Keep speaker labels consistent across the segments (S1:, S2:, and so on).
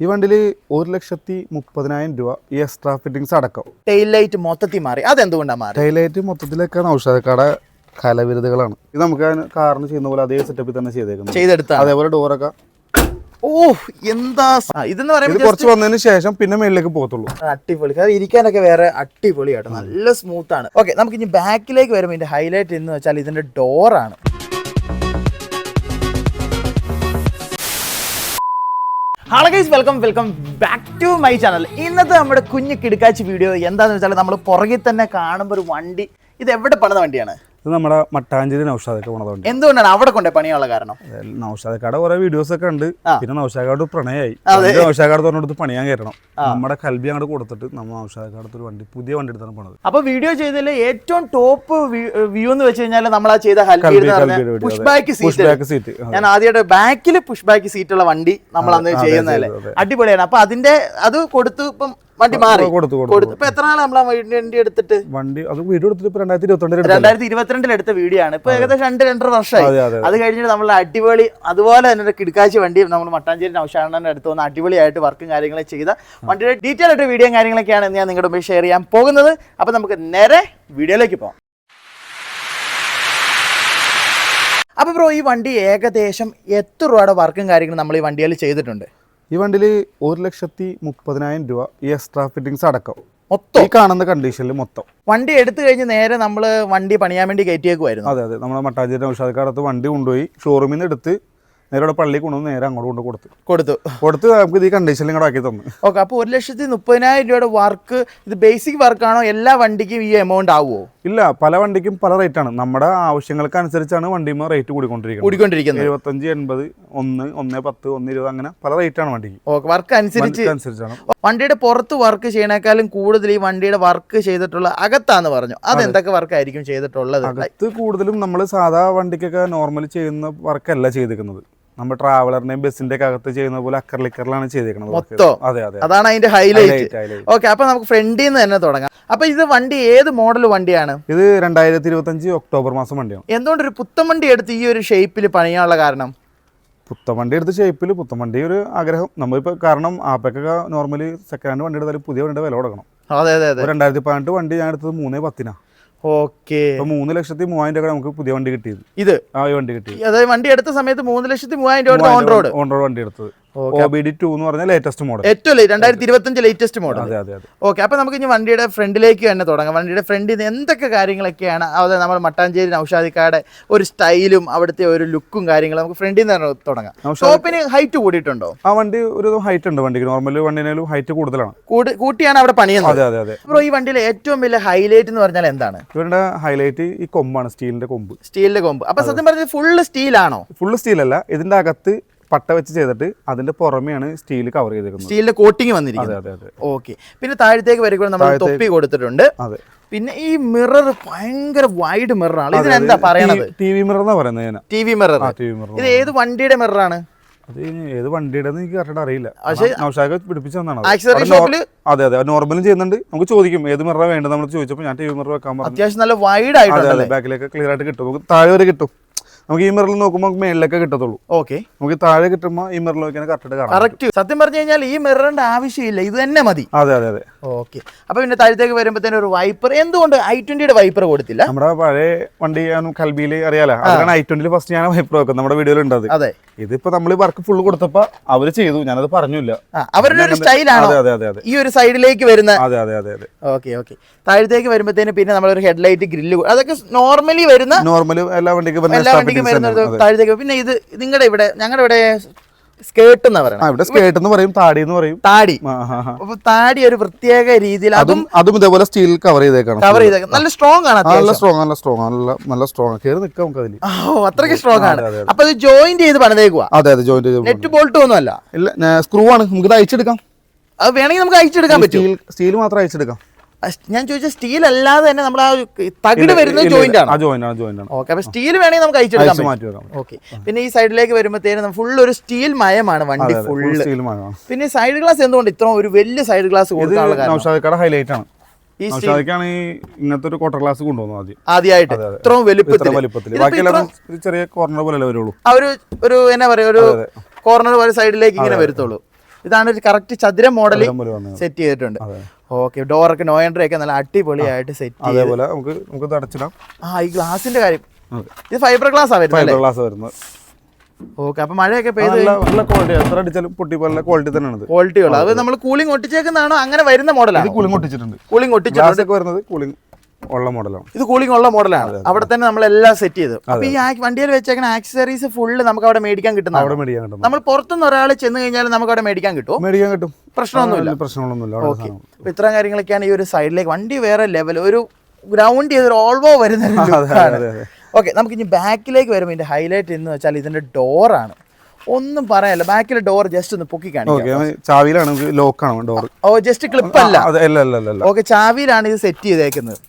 S1: ഈ വണ്ടിയിൽ ഒരു ലക്ഷത്തി മുപ്പതിനായിരം രൂപ ഈ എക്സ്ട്രാ ഫിറ്റിംഗ്സ് അടക്കം.
S2: ടെയിൽ ലൈറ്റ് മൊത്തത്തിൽ മാറി. അതെന്തുകൊണ്ടാണ് മാറി?
S1: ടൈലൈറ്റ് മൊത്തത്തിലൊക്കെ ഔഷധക്കാടെ കലവിരുതുകളാണ് ഇത് നമുക്ക് കാറിന് ചെയ്യുന്ന പോലെ അതേ സെറ്റപ്പിൽ തന്നെ ചെയ്തേക്കുന്നത്.
S2: ചെയ്തെടുത്ത
S1: അതേപോലെ ഡോറൊക്കെ
S2: ഓ എന്താ ഇതെന്ന്
S1: ഇത്
S2: പറയുമ്പോൾ
S1: കുറച്ച് വന്നതിന് ശേഷം പിന്നെ മേളിലേക്ക് പോകത്തുള്ളൂ.
S2: അടിപൊളി. അത് ഇരിക്കാനൊക്കെ വേറെ അടിപൊളിയാട്ടോ. നല്ല സ്മൂത്താണ് ഓക്കെ നമുക്ക് ഇനി ബാക്കിലേക്ക് വരുമ്പോൾ ഇതിന്റെ ഹൈലൈറ്റ് എന്ന് വെച്ചാൽ ഇതിന്റെ ഡോറാണ് hello guys welcome welcome back to my channel ഇന്നത്തെ നമ്മുടെ കുഞ്ഞു കിടുക്കാച്ചി വീഡിയോ എന്താണെന്ന് വെച്ചാൽ നമ്മൾ പുറകിൽ തന്നെ കാണുമ്പോൾ ഒരു വണ്ടി. ഇത് എവിടെ പണിത വണ്ടിയാണ്?
S1: ഇത് നമ്മുടെ മട്ടാഞ്ചേരി നൗഷാദൊക്കെ പോണതുകൊണ്ട്.
S2: എന്തുകൊണ്ടാണ് അവിടെ കൊണ്ടേ പണിയുള്ള കാരണം?
S1: നൗഷാദക്കാട് കുറെ വീഡിയോസ് ഒക്കെ ഉണ്ട്. പിന്നെ നൗഷാദക്കാട് പ്രണയായി. നൗഷാദക്കാട് പറഞ്ഞെടുത്ത് പണിയാൻ കയറണം. നമ്മുടെ കൽബി അങ്ങോട്ട് കൊടുത്തിട്ട് നമ്മൾ നൗഷാദക്കാടത്ത് ഒരു വണ്ടി പുതിയ വണ്ടി എടുത്താണ് പോണത്.
S2: അപ്പൊ വീഡിയോ ചെയ്തതിൽ ഏറ്റവും ടോപ്പ് വ്യൂ എന്ന് വെച്ച് കഴിഞ്ഞാൽ നമ്മൾ ആ ചെയ്ത പുഷ് ബാക്ക് സീറ്റ് ഞാൻ ആദ്യമായിട്ട് ബാക്കിൽ പുഷ് ബാക്ക് സീറ്റ് ഉള്ള വണ്ടി നമ്മൾ അന്ന് ചെയ്യുന്നതല്ലേ. അടിപൊളിയാണ്. അപ്പൊ അതിന്റെ അത് കൊടുത്തു ഇപ്പം വണ്ടി മാറി.
S1: കൊടുത്തു കൊടുത്തു
S2: ഇപ്പൊ എത്ര നാളെ നമ്മൾ ആ വണ്ടി എടുത്തിട്ട്?
S1: വണ്ടി അത് വീഡിയോ എടുത്തിട്ട് രണ്ടായിരത്തി ഇരുപത്തിരണ്ടിൽ എടുത്തല്ലേ?
S2: രണ്ടായിരത്തി ഇരുപത്തിരണ്ടിൽ എടുത്ത വീഡിയോ ആണ് ഇപ്പൊ ഏകദേശം രണ്ട് രണ്ടര വർഷമായി
S1: അതെ
S2: കഴിഞ്ഞിട്ട് നമ്മൾ അടിപൊളി അതുപോലെ തന്നെ കിടക്കാച്ചി വണ്ടി നമ്മൾ മട്ടാഞ്ചേരി നൌഷാണന്റെ അടുത്ത് വന്ന് അടിപൊളിയായിട്ട് വർക്കും കാര്യങ്ങളും ചെയ്ത വണ്ടിയുടെ ഡീറ്റെയിൽ ആയിട്ട് വീഡിയോ കാര്യങ്ങളൊക്കെയാണ് ഞാൻ നിങ്ങളുടെ മുമ്പിൽ ഷെയർ ചെയ്യാൻ പോകുന്നത്. അപ്പൊ നമുക്ക് നേരെ വീഡിയോയിലേക്ക് പോകാം അപ്പൊ ബ്രോ ഈ വണ്ടി ഏകദേശം എത്ര രൂപയുടെ വർക്കും കാര്യങ്ങളും നമ്മൾ ഈ വണ്ടിയിൽ ചെയ്തിട്ടുണ്ട്?
S1: ഈ വണ്ടിയിൽ ഒരു ലക്ഷത്തി മുപ്പതിനായിരം രൂപ ഈ എക്സ്ട്രാ ഫിറ്റിങ്സ് അടക്കം.
S2: മൊത്തം?
S1: ഈ കാണുന്ന കണ്ടീഷനിൽ മൊത്തം.
S2: വണ്ടി എടുത്തു കഴിഞ്ഞ് നേരെ നമ്മൾ വണ്ടി പണിയാൻ വേണ്ടി കയറ്റിയേക്കുമായിരുന്നു
S1: അതെ അതെ. നമ്മുടെ മട്ടാഞ്ചേരി ഔഷധക്കാടത്ത് വണ്ടി കൊണ്ടുപോയി ഷോറൂമിൽ നിന്ന് എടുത്ത് നേരെ പള്ളി കൊണ്ടുവന്ന് നേരെ അങ്ങോട്ട് കൊണ്ട് കൊടുത്തു.
S2: കൊടുത്തു.
S1: കൊടുത്ത് നമുക്ക് ഇത് ഈ കണ്ടീഷനിൽ ഇങ്ങോട്ട് ആക്കി തന്നു.
S2: ഓക്കെ അപ്പോൾ ഒരു ലക്ഷത്തി മുപ്പതിനായിരം രൂപയുടെ വർക്ക് ഇത് ബേസിക് വർക്കാണോ എല്ലാ വണ്ടിക്കും ഈ എമൗണ്ട് ആവുമോ
S1: ഇല്ല പല വണ്ടിക്കും പല റേറ്റ് ആണ്. നമ്മുടെ ആവശ്യങ്ങൾക്ക് അനുസരിച്ചാണ് വണ്ടിമ റേറ്റ് കൂടിക്കൊണ്ടിരിക്കുന്നത്.
S2: കൂടിക്കൊണ്ടിരിക്കുന്നത്.
S1: എഴുപത്തഞ്ച് എൺപത് ഒന്ന് ഒന്ന് പത്ത് ഒന്ന് ഇരുപത് അങ്ങനെ പല റേറ്റ് ആണ് വണ്ടിക്ക്.
S2: ഓക്കെ വർക്ക് അനുസരിച്ച്
S1: അനുസരിച്ചാണ്
S2: വണ്ടിയുടെ പുറത്ത് വർക്ക് ചെയ്യണേക്കാളും കൂടുതൽ ഈ വണ്ടിയുടെ വർക്ക് ചെയ്തിട്ടുള്ള അകത്താന്ന് പറഞ്ഞു. അത് എന്തൊക്കെ വർക്ക് ആയിരിക്കും ചെയ്തിട്ടുള്ളത്?
S1: അകത്ത് കൂടുതലും നമ്മൾ സാധാ വണ്ടിക്കൊക്കെ നോർമൽ ചെയ്യുന്ന വർക്കല്ല ചെയ്തിരിക്കുന്നത്. നമ്മൾ ട്രാവലറിന്റെയും ബസ്സിന്റെ ഒക്കെ അകത്ത് ചെയ്യുന്ന പോലെ അക്കർലിക്കറിലാണ് ചെയ്തേക്കുന്നത്.
S2: മൊത്തം?
S1: അതെ അതെ
S2: അതാണ് അതിന്റെ ഹൈലൈറ്റ്. ഓക്കെ അപ്പൊ നമുക്ക് ഫ്രണ്ടിൽ നിന്ന് തന്നെ തുടങ്ങാം. അപ്പൊ ഇത് വണ്ടി ഏത് മോഡൽ വണ്ടിയാണ്?
S1: ഇത് രണ്ടായിരത്തി ഇരുപത്തഞ്ച് ഒക്ടോബർ മാസം വണ്ടിയാണ്.
S2: എന്തുകൊണ്ട് ഒരു പുത്തൻ വണ്ടി എടുത്ത് ഈ ഒരു ഷേപ്പിൽ പണിയാനുള്ള കാരണം?
S1: പുത്തൻ വണ്ടി എടുത്ത ഷേപ്പിൽ പുത്തൻ വണ്ടി ഒരു ആഗ്രഹം. നമ്മളിപ്പോൾ കാരണം ആപ്പക്കൊക്കെ നോർമലി സെക്കൻഡ് ഹാൻഡ് വണ്ടി എടുത്താലും പുതിയ വണ്ടിയുടെ വില കൊടുക്കണം.
S2: അതെ അതെ
S1: രണ്ടായിരത്തി പതിനെട്ട് വണ്ടി ഞാൻ എടുത്തത് മൂന്നേ പത്തിനാ.
S2: ഓക്കെ.
S1: മൂന്ന് ലക്ഷത്തി മൂവായിരം രൂപ നമുക്ക് പുതിയ വണ്ടി കിട്ടിയത്.
S2: ഇത്?
S1: ആ വണ്ടി കിട്ടി.
S2: അതായത് വണ്ടി എടുത്ത സമയത്ത് മൂന്ന് ലക്ഷത്തി മൂവായിരം രൂപ ഓൺ റോഡ്
S1: ഓൺ റോഡ് വണ്ടി എടുത്തത്. ടു എന്ന് പറഞ്ഞ ലേറ്റസ്റ്റ് മോഡൽ
S2: ഏറ്റവും രണ്ടായിരത്തി ഇരുപത്തഞ്ച് ലേറ്റസ്റ്റ് മോഡൽ
S1: അതെ അതെ
S2: ഓക്കെ അപ്പൊ നമുക്ക് ഇനി വണ്ടിയുടെ ഫ്രണ്ടിലേക്ക് തന്നെ തുടങ്ങാം. വണ്ടിയുടെ ഫ്രണ്ടിൽ നിന്ന് എന്തൊക്കെ കാര്യങ്ങളൊക്കെയാണ് അവിടെ നമ്മൾ മട്ടാഞ്ചേരി നൌഷാദിക്കാരുടെ ഒരു സ്റ്റൈലും അവിടുത്തെ ഒരു ലുക്കും കാര്യങ്ങളും നമുക്ക് ഫ്രണ്ടിൽ നിന്ന് തന്നെ തുടങ്ങാം. ഷോപ്പിന് ഹൈറ്റ് കൂടിയിട്ടുണ്ടോ?
S1: ആ വണ്ടി ഒരു ഹൈറ്റ് ഉണ്ട് വണ്ടിക്ക്. നോർമൽ വണ്ടിനേലും ഹൈറ്റ് കൂടുതലാണ്.
S2: കൂടി കൂട്ടിയാണ് അവിടെ പണിയുന്നത്.
S1: അതെ അതെ
S2: ഈ വണ്ടിയിലെ ഏറ്റവും വലിയ ഹൈലൈറ്റ് എന്ന് പറഞ്ഞാൽ എന്താണ്?
S1: ഇവരുടെ ഹൈലൈറ്റ് ഈ കൊമ്പാണ് സ്റ്റീലിന്റെ കൊമ്പ്.
S2: സ്റ്റീലിന്റെ കൊമ്പ്. അപ്പൊ സത്യം പറഞ്ഞാൽ ഫുള്ള് സ്റ്റീലാണോ
S1: ഫുള്ള് സ്റ്റീലല്ല ഇതിന്റെ അകത്ത് പട്ട വെച്ച് ചെയ്തിട്ട് അതിന്റെ പുറമെയാണ് സ്റ്റീൽ കവർ ചെയ്തിരിക്കുന്നത്.
S2: സ്റ്റീലിന്റെ കോട്ടിങ് വന്നിരിക്കുന്നത്.
S1: അതെ അതെ
S2: ഓക്കെ പിന്നെ താഴത്തേക്ക് വരുമ്പോൾ നമ്മൾ തൊപ്പി കൊടുത്തിട്ടുണ്ട്.
S1: അതെ.
S2: പിന്നെ ഈ മിറർ ഭയങ്കര വൈഡ് മിററാണ് ഇതിനെന്താ പറയണത്?
S1: ടി വി മിറർ എന്നാ പറയുന്നത്
S2: ടി വി മിറർ
S1: മിറർ
S2: ഇത് ഏത് വണ്ടിയുടെ മിററാണ്
S1: അത് ഏത് വണ്ടിയുടെ എനിക്ക് കറക്റ്റ് അറിയില്ല. നൗഷാഖ് പിടിപ്പിച്ചു തന്നാണ് അത്. അതെ നോർമലും ചെയ്യുന്നുണ്ട്. നമുക്ക് ചോദിക്കും ഏത് മിറർ വേണ്ടത്? നമ്മൾ ചോദിച്ചപ്പോൾ ഞാൻ ടി വി മിറർ വെക്കാൻ പറഞ്ഞു.
S2: അത്യാവശ്യം നല്ല വൈഡ്
S1: ആയിട്ട് ബാക്കിലേക്ക് ക്ലിയർ ആയിട്ട് കിട്ടും. നമുക്ക് താഴെ വരെ കിട്ടും. നമുക്ക് ഈ മിററിൽ നോക്കുമ്പോൾ മേളിലൊക്കെ കിട്ടത്തുള്ളൂ.
S2: ഓക്കെ
S1: നമുക്ക് താഴെ കിട്ടുമ്പോൾ ഈ മിററിൽ നോക്കിയാൽ കറക്റ്റ് കാണാം
S2: കറക്റ്റ് സത്യം പറഞ്ഞു കഴിഞ്ഞാൽ ഈ മിററിന്റെ ആവശ്യമില്ല. ഇത് തന്നെ മതി.
S1: അതെ അതെ അതെ.
S2: ഓക്കെ അപ്പൊ പിന്നെ താഴത്തേക്ക് വരുമ്പോഴത്തേനും ഒരു വൈപ്പർ എന്തുകൊണ്ട് ഐ ട്വന്റിയുടെ വൈപ്പർ കൊടുത്തില്ല?
S1: നമ്മുടെ പഴയ വണ്ടി കൽബിയിൽ അറിയാലോ? അതാണ് ഐ ട്വന്റിയിൽ ഫസ്റ്റ് ഞാൻ വൈപ്പർ വെക്കുന്നത്. നമ്മുടെ വീഡിയോയിൽ ഉണ്ടത് അത്. ഇതിപ്പോ നമ്മൾ വർക്ക് ഫുൾ കൊടുത്തപ്പോ അവർ ചെയ്തു. ഞാനത് പറഞ്ഞില്ല.
S2: അവരുടെ ഒരു സ്റ്റൈലാണ്.
S1: അതെ അതെ അതെ
S2: ഈ ഒരു സൈഡിലേക്ക് വരുന്ന
S1: അതെ അതെ അതെ അതെ.
S2: ഓക്കെ ഓക്കെ താഴത്തേക്ക് വരുമ്പോഴത്തേന് പിന്നെ നമ്മളൊരു ഹെഡ്ലൈറ്റ് ഗ്രില്ല് അതൊക്കെ നോർമലി വരുന്ന
S1: നോർമലി എല്ലാ വണ്ടിക്കും
S2: വണ്ടിക്കും വരുന്ന താഴത്തേക്ക്. പിന്നെ ഇത് നിങ്ങളുടെ ഇവിടെ ഞങ്ങളുടെ ഇവിടെ സ്കേർട്ട് എന്നാ പറയുന്നത്
S1: ഇവിടെ സ്കേർട്ട് എന്ന് പറയും താടി. എന്ന് പറയും
S2: താടി. അപ്പൊ താടി ഒരു പ്രത്യേക രീതിയിൽ അതും
S1: അതും ഇതേപോലെ സ്റ്റീൽ കവർ ചെയ്തേക്കാണ്.
S2: കവർ ചെയ്തേക്കാം നല്ല സ്ട്രോങ് ആണ്
S1: നല്ല സ്ട്രോങ് നല്ല സ്ട്രോങ് നല്ല നല്ല സ്ട്രോങ് കയറി നിൽക്കാം നമുക്ക് അതിൽ
S2: ഓ അത്രയ്ക്ക് സ്ട്രോങ് ആണ്. അപ്പൊ ഇത് ജോയിന്റ് ചെയ്ത് പണിതേക്കുക
S1: അതെ അതെ ജോയിന്റ്
S2: നെറ്റ് ബോൾട്ട് ഒന്നും അല്ല.
S1: ഇല്ല സ്ക്രൂ ആണ്. നമുക്ക് ഇത് അയച്ചെടുക്കാം
S2: അത് വേണമെങ്കിൽ നമുക്ക് അയച്ചെടുക്കാൻ പറ്റും.
S1: സ്റ്റീൽ മാത്രം അയച്ചെടുക്കാം
S2: ഞാൻ ചോദിച്ച സ്റ്റീൽ അല്ലാതെ തന്നെ നമ്മൾ ആ തകിട് വരുന്ന ജോയിന്റ് ആണ്? ഓക്കെ അപ്പൊ സ്റ്റീൽ വേണമെങ്കിൽ നമുക്ക് അയച്ചെടുക്കാൻ
S1: അയച്ച്
S2: പറ്റും. ഓക്കെ പിന്നെ ഈ സൈഡിലേക്ക് വരുമ്പോഴത്തേനും ഫുൾ ഒരു സ്റ്റീൽ മയമാണ് വണ്ടി ഫുള്ള് പിന്നെ സൈഡ് ഗ്ലാസ് എന്തുകൊണ്ട് ഇത്ര ഒരു വലിയ സൈഡ് ഗ്ലാസ് കൊടുക്കാനുള്ള
S1: ഹൈലൈറ്റ് ആണ്.
S2: ഈ
S1: ഇങ്ങനത്തെ ഒരു ക്വാർട്ടർ ഗ്ലാസ് കൊണ്ടുവന്നു ആദ്യം.
S2: ആദ്യമായിട്ട്. ഇത്രയും
S1: ഇത്ര
S2: വലുപ്പത്തിൽ
S1: ബാക്കിയെല്ലാം ചെറിയ കോർണർ പോലെ വരുള്ളൂ?
S2: ആ ഒരു ഒരു എന്നാ പറയാ ഒരു കോർണർ പോലെ സൈഡിലേക്ക് ഇങ്ങനെ വരത്തുള്ളൂ. ഇതാണ് ഒരു കറക്റ്റ് ചതുര മോഡൽ. സെറ്റ് ചെയ്തിട്ടുണ്ട്. ഓക്കെ ഡോറൊക്കെ നോ എൻട്രി ഒക്കെ നല്ല അടിപൊളിയായിട്ട് സെറ്റ്
S1: അതേപോലെ നമുക്ക് നമുക്ക് അടച്ചിടാം.
S2: ആ ഈ ഗ്ലാസിന്റെ കാര്യം. ഇത് ഫൈബർ ഗ്ലാസ്
S1: ഫൈബർ ഗ്ലാസ് വരുന്നത്.
S2: ഓക്കെ അപ്പൊ മഴയൊക്കെ പെയ്ത്
S1: നല്ല ക്വാളിറ്റി എത്ര അടിച്ചാലും പൊട്ടി പോലെ ക്വാളിറ്റി തന്നെയാണ്
S2: ക്വാളിറ്റി ഉള്ളത് അത് നമ്മൾ കൂളിംഗ് ഒട്ടിച്ചേക്കുന്നതാണോ? അങ്ങനെ വരുന്ന മോഡലാണ്
S1: കൂളിംഗ് ഒട്ടിച്ചിട്ടുണ്ട്.
S2: കൂളിംഗ്
S1: ഒട്ടിച്ചിട്ടുണ്ട്. വരുന്നത് കൂളിംഗ് ഉള്ള മോഡലാണ്
S2: ഇത് കൂളിംഗ് ഉള്ള മോഡലാണ്. അവിടെ തന്നെ നമ്മൾ എല്ലാം സെറ്റ് ചെയ്തു. അപ്പൊ ഈ വണ്ടിയിൽ വെച്ചേക്കുന്ന ആക്സസറീസ് ഫുള്ള് നമുക്ക് അവിടെ മേടിക്കാൻ കിട്ടും
S1: അവിടെ മേടിക്കാൻ കിട്ടും
S2: നമ്മൾ പുറത്തുനിന്ന് ഒരാൾ ചെന്ന് കഴിഞ്ഞാൽ നമുക്ക് അവിടെ മേടിക്കാൻ കിട്ടും.
S1: മേടിക്കാൻ കിട്ടും.
S2: പ്രശ്നമൊന്നുമില്ല.
S1: പ്രശ്നങ്ങളൊന്നുമില്ല.
S2: അപ്പൊ ഇത്രയും കാര്യങ്ങളൊക്കെയാണ് ഈ ഒരു സൈഡിലേക്ക് വണ്ടി വേറെ ലെവൽ ഒരു ഗ്രൗണ്ട് ചെയ്ത് ചെയ്തൊരു ഓൾവോ വരുന്ന. ഓക്കെ നമുക്ക് ഇനി ബാക്കിലേക്ക് വരുമ്പോൾ ഇതിന്റെ ഹൈലൈറ്റ് എന്ന് വെച്ചാൽ ഇതിന്റെ ഡോറാണ് ഒന്നും പറയാനില്ല. ബാക്കിലെ ഡോർ ജസ്റ്റ് ഒന്ന് പൊക്കി കാണിക്കാം.
S1: ഓക്കെ ചാവിയിലാണ് ലോക്കാണ് ഡോർ
S2: ഓ ജസ്റ്റ് ക്ലിപ്പ് അല്ല. ഓക്കെ ചാവിയിലാണ് ഇത് സെറ്റ് ചെയ്തേക്കുന്നത്.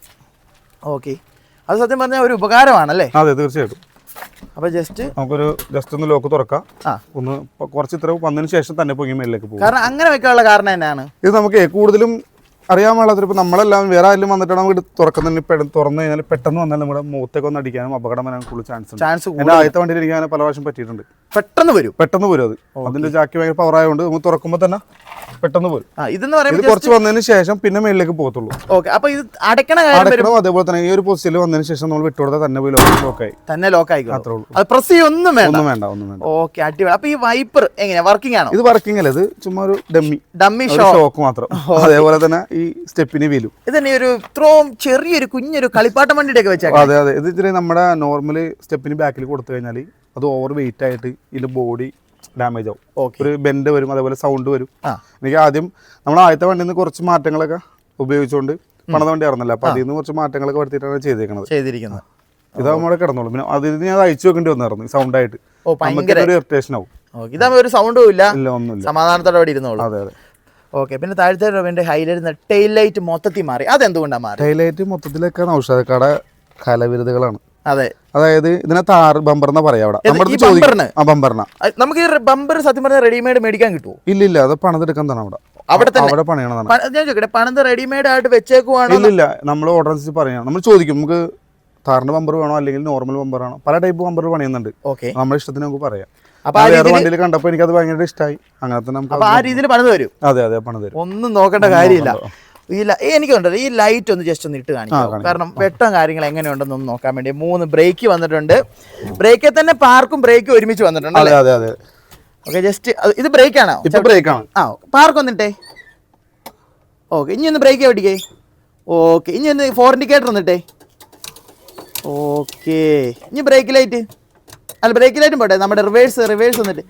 S2: ഓക്കെ. അത് സത്യം പറഞ്ഞാൽ ഒരു ഉപകാരമാണല്ലേ?
S1: അതെ തീർച്ചയായിട്ടും.
S2: അപ്പൊ ജസ്റ്റ്
S1: നമുക്കൊരു ജസ്റ്റ് ഒന്ന് ലോക്ക് തുറക്കാം. ഒന്ന് കുറച്ച് ഇത്ര വന്നതിന് ശേഷം തന്നെ പൊങ്ങി മേലിലേക്ക് പോകും
S2: കാരണം അങ്ങനെ വെക്കാനുള്ള കാരണം എന്നാണ്?
S1: ഇത് നമുക്ക് കൂടുതലും അറിയാൻ പാടാത്തൊരു ഇപ്പോൾ നമ്മളെല്ലാം വേറെ ആരെങ്കിലും വന്നിട്ടാണ് നമുക്ക് തുറക്കുന്ന തുറന്നു കഴിഞ്ഞാൽ പെട്ടെന്ന് വന്നാൽ നമ്മുടെ മുഖത്തേക്ക് ഒന്ന് അടിക്കാനും അപകടം വരാൻ കൂടുതൽ ചാൻസ് ഉണ്ട്.
S2: ചാൻസ്
S1: എന്റെ ആദ്യത്തെ വണ്ടിയിൽ ഇരിക്കാൻ പല പ്രാവശ്യം പറ്റിയിട്ടുണ്ട്.
S2: പെട്ടെന്ന് വരും.
S1: പെട്ടെന്ന് പോരും അത്. അതിന്റെ ജാക്കി ഭയങ്കര പവർ ആയതുകൊണ്ട് നമുക്ക് തുറക്കുമ്പോൾ തന്നെ പെട്ടെന്ന് പോരും
S2: ഇതെന്ന് പറയുമ്പോൾ
S1: കുറച്ച് വന്നതിന് ശേഷം പിന്നെ മേളിലേക്ക് പോകത്തുള്ളൂ.
S2: ഓക്കെ അപ്പൊ ഇത് അടയ്ക്കണ കാര്യം വരും.
S1: അതേപോലെ തന്നെ ഈ ഒരു പൊസിഷനിൽ വന്നതിന് ശേഷം നമ്മൾ വിട്ടുകൊടുത്താൽ തന്നെ പോയി ലോക്കായി
S2: തന്നെ ലോക്ക് ആയി
S1: അത്രേ ഉള്ളൂ.
S2: അത് പ്രസ് ചെയ്യൊന്നും വേണ്ട.
S1: ഒന്നും വേണ്ട ഒന്നും വേണ്ട.
S2: ഓക്കെ അടിപൊളി. അപ്പൊ ഈ വൈപ്പർ എങ്ങനെയാ? വർക്കിംഗ് ആണോ?
S1: ഇത് വർക്കിംഗ് അല്ല ഇത് ചുമ്മാ ഒരു ഡമ്മി
S2: ഡമ്മി
S1: ഷോക്ക് മാത്രം. അതേപോലെ തന്നെ ഈ സ്റ്റെപ്പിന് വീലും.
S2: ഇതന്നെ ഒരു ഇത്രയും ചെറിയൊരു കുഞ്ഞൊരു കളിപ്പാട്ടം വണ്ടിയുടെ ഒക്കെ വെച്ചാൽ
S1: അതെ അതെ. ഇത് ഇത്തിരി നമ്മുടെ നോർമൽ സ്റ്റെപ്പിന് ബാക്കിൽ കൊടുത്തു കഴിഞ്ഞാൽ അത് ഓവർ വെയിറ്റ് ആയിട്ട് ഇതിന്റെ ബോഡി ഡാമേജ് ആവും.
S2: ഓക്കെ
S1: ഒരു ബെൻഡ് വരും അതേപോലെ സൗണ്ട് വരും. എനിക്ക് ആദ്യം നമ്മൾ ആദ്യത്തെ വണ്ടിയിൽ നിന്ന് കുറച്ച് മാറ്റങ്ങളൊക്കെ ഉപയോഗിച്ചുകൊണ്ട് പണത വണ്ടി ആയിരുന്നല്ലോ. അപ്പൊ അതിൽ നിന്ന് കുറച്ച് മാറ്റങ്ങളൊക്കെ വരുത്തിയിട്ടാണ് ചെയ്തേക്കുന്നത്
S2: ചെയ്തിരിക്കുന്നത്.
S1: ഇത് നമ്മുടെ കിടന്നോളൂ. പിന്നെ അതിൽ നിന്ന് ഞാൻ അയച്ചു വെക്കേണ്ടി വന്നായിരുന്നു സൗണ്ട് ആയിട്ട്. ഇറിറ്റേഷൻ ആവും.
S2: ഇതാകുമ്പോൾ ഒരു സൗണ്ടും ഇല്ല.
S1: ഇല്ല ഒന്നുമില്ല.
S2: സമാധാനത്തോടെ അവിടെ ഇരുന്നോളൂ.
S1: അതെ അതെ.
S2: ഓക്കെ പിന്നെ താഴത്തെ റോവിന്റെ ഹൈലൈറ്റ് ടെയിൽ ലൈറ്റ് മൊത്തത്തിൽ മാറി. അതെന്തുകൊണ്ടാണ് മാറി?
S1: ടൈലൈറ്റ് മൊത്തത്തിലൊക്കെ ഔഷധക്കട കലവിരുതുകളാണ്
S2: അതെ.
S1: അതായത് ഇതിനെ താർ ബമ്പർ എന്നാ പറയാ അവിടെ
S2: ബമ്പറിന നമുക്ക് ഈ ബമ്പർ സത്യം പറഞ്ഞാൽ റെഡിമെയ്ഡ് മേടിക്കാൻ കിട്ടുമോ
S1: ഇല്ല ഇല്ല അത് പണിതെടുക്കാൻ തന്നെ അവിടെ.
S2: അവിടെ തന്നെ?
S1: അവിടെ പണിയണതാണ്
S2: പണ- ഞാൻ ചോദിക്കട്ടെ പണിത് റെഡിമെയ്ഡ് ആയിട്ട് വെച്ചേക്കുവാണോ
S1: ഇല്ല ഇല്ല നമ്മൾ ഓർഡർ അനുസരിച്ച് പറയാം. നമ്മൾ ചോദിക്കും നമുക്ക് താറിന്റെ ബമ്പർ വേണോ അല്ലെങ്കിൽ നോർമൽ ബമ്പർ ആണോ? പല ടൈപ്പ് ബമ്പർ പണിയുന്നുണ്ട്.
S2: ഓക്കെ
S1: നമ്മുടെ ഇഷ്ടത്തിന് നമുക്ക് പറയാം.
S2: അപ്പൊ ആ
S1: വേറെ
S2: രീതിയിൽ
S1: വണ്ടിയിൽ കണ്ടപ്പോൾ എനിക്കത് ഭയങ്കര ഇഷ്ടമായി അങ്ങനെ തന്നെ നമുക്ക്
S2: അപ്പൊ ആ രീതിയിൽ പണിത് വരും.
S1: അതെ അതെ പണി തരും
S2: ഒന്നും നോക്കേണ്ട കാര്യമില്ല. ഈ ലൈ- ഏ, എനിക്ക് കണ്ടത് ഈ ലൈറ്റ് ഒന്ന് ജസ്റ്റ് ഒന്ന് ഇട്ട് കാണിക്കാം.
S1: കാണിക്കാം.
S2: കാരണം വെട്ടം കാര്യങ്ങൾ എങ്ങനെയുണ്ടെന്നൊന്ന് നോക്കാൻ വേണ്ടി മൂന്ന് ബ്രേക്ക് വന്നിട്ടുണ്ട്. ബ്രേക്കിൽ തന്നെ പാർക്കും ബ്രേക്കും ഒരുമിച്ച് വന്നിട്ടുണ്ട്
S1: അതെ അതെ അതെ.
S2: ഓക്കെ ജസ്റ്റ് ഇത് ബ്രേക്ക് ആണോ?
S1: ഇപ്പൊ ബ്രേക്ക് ആണ്.
S2: ആ പാർക്ക് വന്നിട്ടേ ഓക്കെ ഇനി ഒന്ന് ബ്രേക്ക് എവിടേക്കേ? ഓക്കെ ഇനി ഒന്ന് ഫോർ ഇൻഡിക്കേറ്റർ വന്നിട്ടേ ഓക്കെ ഇനി ബ്രേക്ക് ലൈറ്റ് അല്ല ബ്രേക്ക് ലൈറ്റും പോട്ടെ. നമ്മുടെ റിവേഴ്സ് റിവേഴ്സ് വന്നിട്ട്.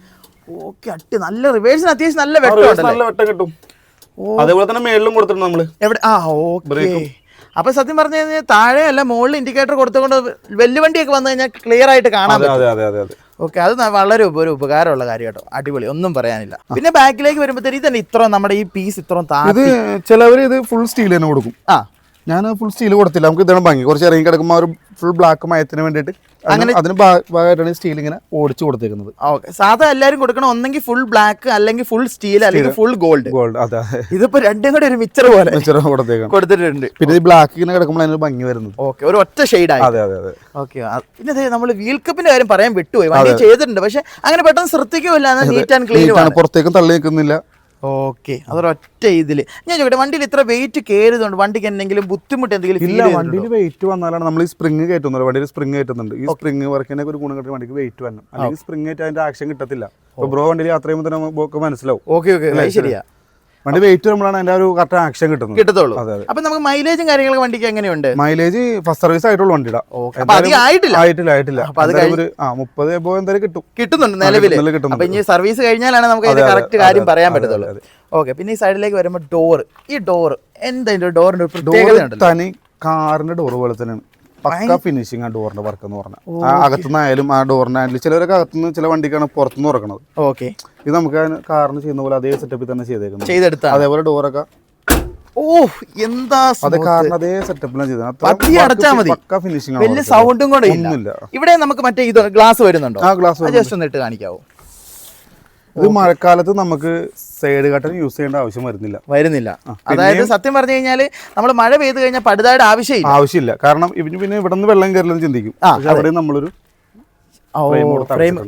S2: ഓക്കെ അട്ടി നല്ല റിവേഴ്സിന് അത്യാവശ്യം നല്ല വെട്ടം
S1: നല്ല വെട്ടം കിട്ടും. അതേപോലെ തന്നെ മേളിലും കൊടുത്തിട്ടുണ്ട് നമ്മൾ.
S2: എവിടെ? ആ ഓക്കെ. അപ്പൊ സത്യം പറഞ്ഞു കഴിഞ്ഞാൽ താഴെ അല്ല മുകളിൽ ഇൻഡിക്കേറ്റർ കൊടുത്തുകൊണ്ട് വെല്ലുവണ്ടിയൊക്കെ വണ്ടിയൊക്കെ വന്നു കഴിഞ്ഞാൽ ക്ലിയർ ആയിട്ട് കാണാൻ പറ്റും. ഓക്കെ അത് വളരെ ഒരു ഉപകാരമുള്ള കാര്യം കേട്ടോ അടിപൊളി ഒന്നും പറയാനില്ല. പിന്നെ ബാക്കിലേക്ക് വരുമ്പോഴത്തേക്ക് തന്നെ ഇത്രയും നമ്മുടെ ഈ പീസ് ഇത്രയും
S1: താഴെ ചിലവര് ഇത് ഫുൾ സ്റ്റീൽ തന്നെ കൊടുക്കും.
S2: ആ.
S1: ഞാൻ ഫുൾ സ്റ്റീൽ കൊടുത്തില്ല. നമുക്ക് ഇതാണ് ഭംഗി. കുറച്ച് ഇറങ്ങി കിടക്കുമ്പോൾ ഒരു ഫുൾ ബ്ലാക്ക് മയത്തിന് വേണ്ടിയിട്ട് അങ്ങനെ അതിന് ഭാഗമായിട്ടാണ് സ്റ്റീൽ ഇങ്ങനെ ഓടിച്ചു കൊടുത്തേക്കുന്നത്.
S2: ഓക്കെ സാധാ എല്ലാവരും കൊടുക്കണം ഒന്നെങ്കിൽ ഫുൾ ബ്ലാക്ക് അല്ലെങ്കിൽ ഫുൾ സ്റ്റീൽ അല്ലെങ്കിൽ ഫുൾ ഗോൾഡ്
S1: ഗോൾഡ് അതെ.
S2: ഇതിപ്പോ രണ്ടും കൂടെ ഒരു മിക്സർ പോലെ
S1: മിച്ചർ കൊടുത്തേക്കാം.
S2: കൊടുത്തിട്ടുണ്ട്.
S1: പിന്നെ ഈ ബ്ലാക്ക് ഇങ്ങനെ കിടക്കുമ്പോൾ അതിന് ഭംഗി വരുന്നത്.
S2: ഓക്കെ ഒരു ഒറ്റ ഷെയ്ഡായി
S1: അതെ അതെ അതെ.
S2: ഓക്കെ പിന്നെ നമ്മൾ വീൽ കപ്പിന്റെ കാര്യം പറയാൻ വിട്ടുപോയി. വണ്ടി ചെയ്തിട്ടുണ്ട്. പക്ഷെ അങ്ങനെ പെട്ടെന്ന് ശ്രദ്ധിക്കുമില്ല. നീറ്റ് ആൻഡ് ക്ലീൻ
S1: ആണ്. പുറത്തേക്കും തള്ളി നിൽക്കുന്നില്ല.
S2: ഓക്കെ. അതൊരൊറ്റ ഇതിൽ ഞാൻ ചോദിക്കട്ടെ വണ്ടിയിൽ ഇത്ര വെയിറ്റ് കയറുന്നുണ്ട് വണ്ടിക്ക് എന്തെങ്കിലും ബുദ്ധിമുട്ട് എന്തെങ്കിലും
S1: ഇല്ല വണ്ടിയിൽ വെയിറ്റ് വന്നാലാണ് നമ്മൾ ഈ സ്പ്രിങ് കയറ്റുന്നത്. വണ്ടിയിൽ സ്പ്രിങ് കയറ്റുന്നുണ്ട്. ഈ സ്പ്രിങ് വർക്കിനെ ഒരു ഗുണം കിട്ടുന്ന വണ്ടിക്ക് വെയിറ്റ് വരണം. അല്ലെങ്കിൽ സ്പ്രിങ് കയറ്റി അതിന്റെ ആക്ഷൻ കിട്ടത്തില്ല. ബ്രോ വണ്ടിയിൽ യാത്ര ചെയ്യുമ്പോൾ തന്നെ മനസ്സിലാവും.
S2: Okay okay. ശരിയാ.
S1: വണ്ടി വെയിറ്റ് വരുമ്പോഴാണ് അതിന്റെ ഒരു കറക്റ്റ് ആക്ഷൻ കിട്ടുന്നത്.
S2: കിട്ടത്തുള്ളൂ. അപ്പൊ നമുക്ക് മൈലേജും കാര്യങ്ങളൊക്കെ വണ്ടിക്ക് എങ്ങനെയുണ്ട്?
S1: മൈലേജ് ഫസ്റ്റ് സർവീസ് ആയിട്ടുള്ള വണ്ടിയുടെ
S2: ആയിട്ടില്ല.
S1: ആയിട്ടില്ല ആയിട്ടില്ല. മുപ്പത് എന്തായാലും കിട്ടും.
S2: കിട്ടുന്നുണ്ട്
S1: നിലവിൽ
S2: അപ്പൊ ഇനി സർവീസ് കഴിഞ്ഞാലാണ് നമുക്ക് ഇത്
S1: അതെ,
S2: കറക്റ്റ് കാര്യം പറയാൻ പറ്റത്തുള്ളൂ. ഓക്കെ പിന്നെ ഈ സൈഡിലേക്ക് വരുമ്പോൾ ഡോർ ഈ ഡോർ എന്താ ഡോറിന്റെ
S1: ഡോർ തനി കാറിന്റെ ഡോർ പോലെ തന്നെയാണ്. പക്ക ഫിനിഷിങ് ആ ഡോറിന്റെ വർക്ക് എന്ന് പറഞ്ഞാൽ ആ അകത്തുനിന്നായാലും ആ ഡോറിന്റെ ആയാലും ചിലരൊക്കെ അകത്തുനിന്ന് ചില വണ്ടിക്കാണ് പുറത്തുനിന്ന് തുറക്കണത്
S2: ഓക്കെ
S1: ഇത് നമുക്ക് കാറിന് ചെയ്യുന്ന പോലെ അതേ സെറ്റപ്പിൽ തന്നെ ചെയ്തേക്കുന്നത്.
S2: ചെയ്തെടുത്ത
S1: അതേപോലെ ഡോറൊക്കെ
S2: ഓ എന്താ
S1: ഫിനിഷിംഗ്
S2: വലിയ സൗണ്ടും കൂടെ ഇല്ല. ഇവിടെ നമുക്ക് മറ്റേ ഇത് ഗ്ലാസ് വരുന്നുണ്ടോ? ജസ്റ്റ് ഒന്ന് ഇട്ട് കാണിക്കാവോ.
S1: ഇത് മഴക്കാലത്ത് നമുക്ക് സൈഡ് കട്ടൻ യൂസ് ചെയ്യേണ്ട ആവശ്യം വരുന്നില്ല.
S2: വരുന്നില്ല. അതായത് സത്യം പറഞ്ഞു കഴിഞ്ഞാൽ നമ്മൾ മഴ പെയ്ത് കഴിഞ്ഞാൽ പടുതായുടെ ആവശ്യമില്ല.
S1: ആവശ്യമില്ല. കാരണം ഇവന് പിന്നെ ഇവിടെ നിന്ന് വെള്ളം കയറില്ലെന്ന് ചിന്തിക്കും. പക്ഷെ അവിടെ നമ്മളൊരു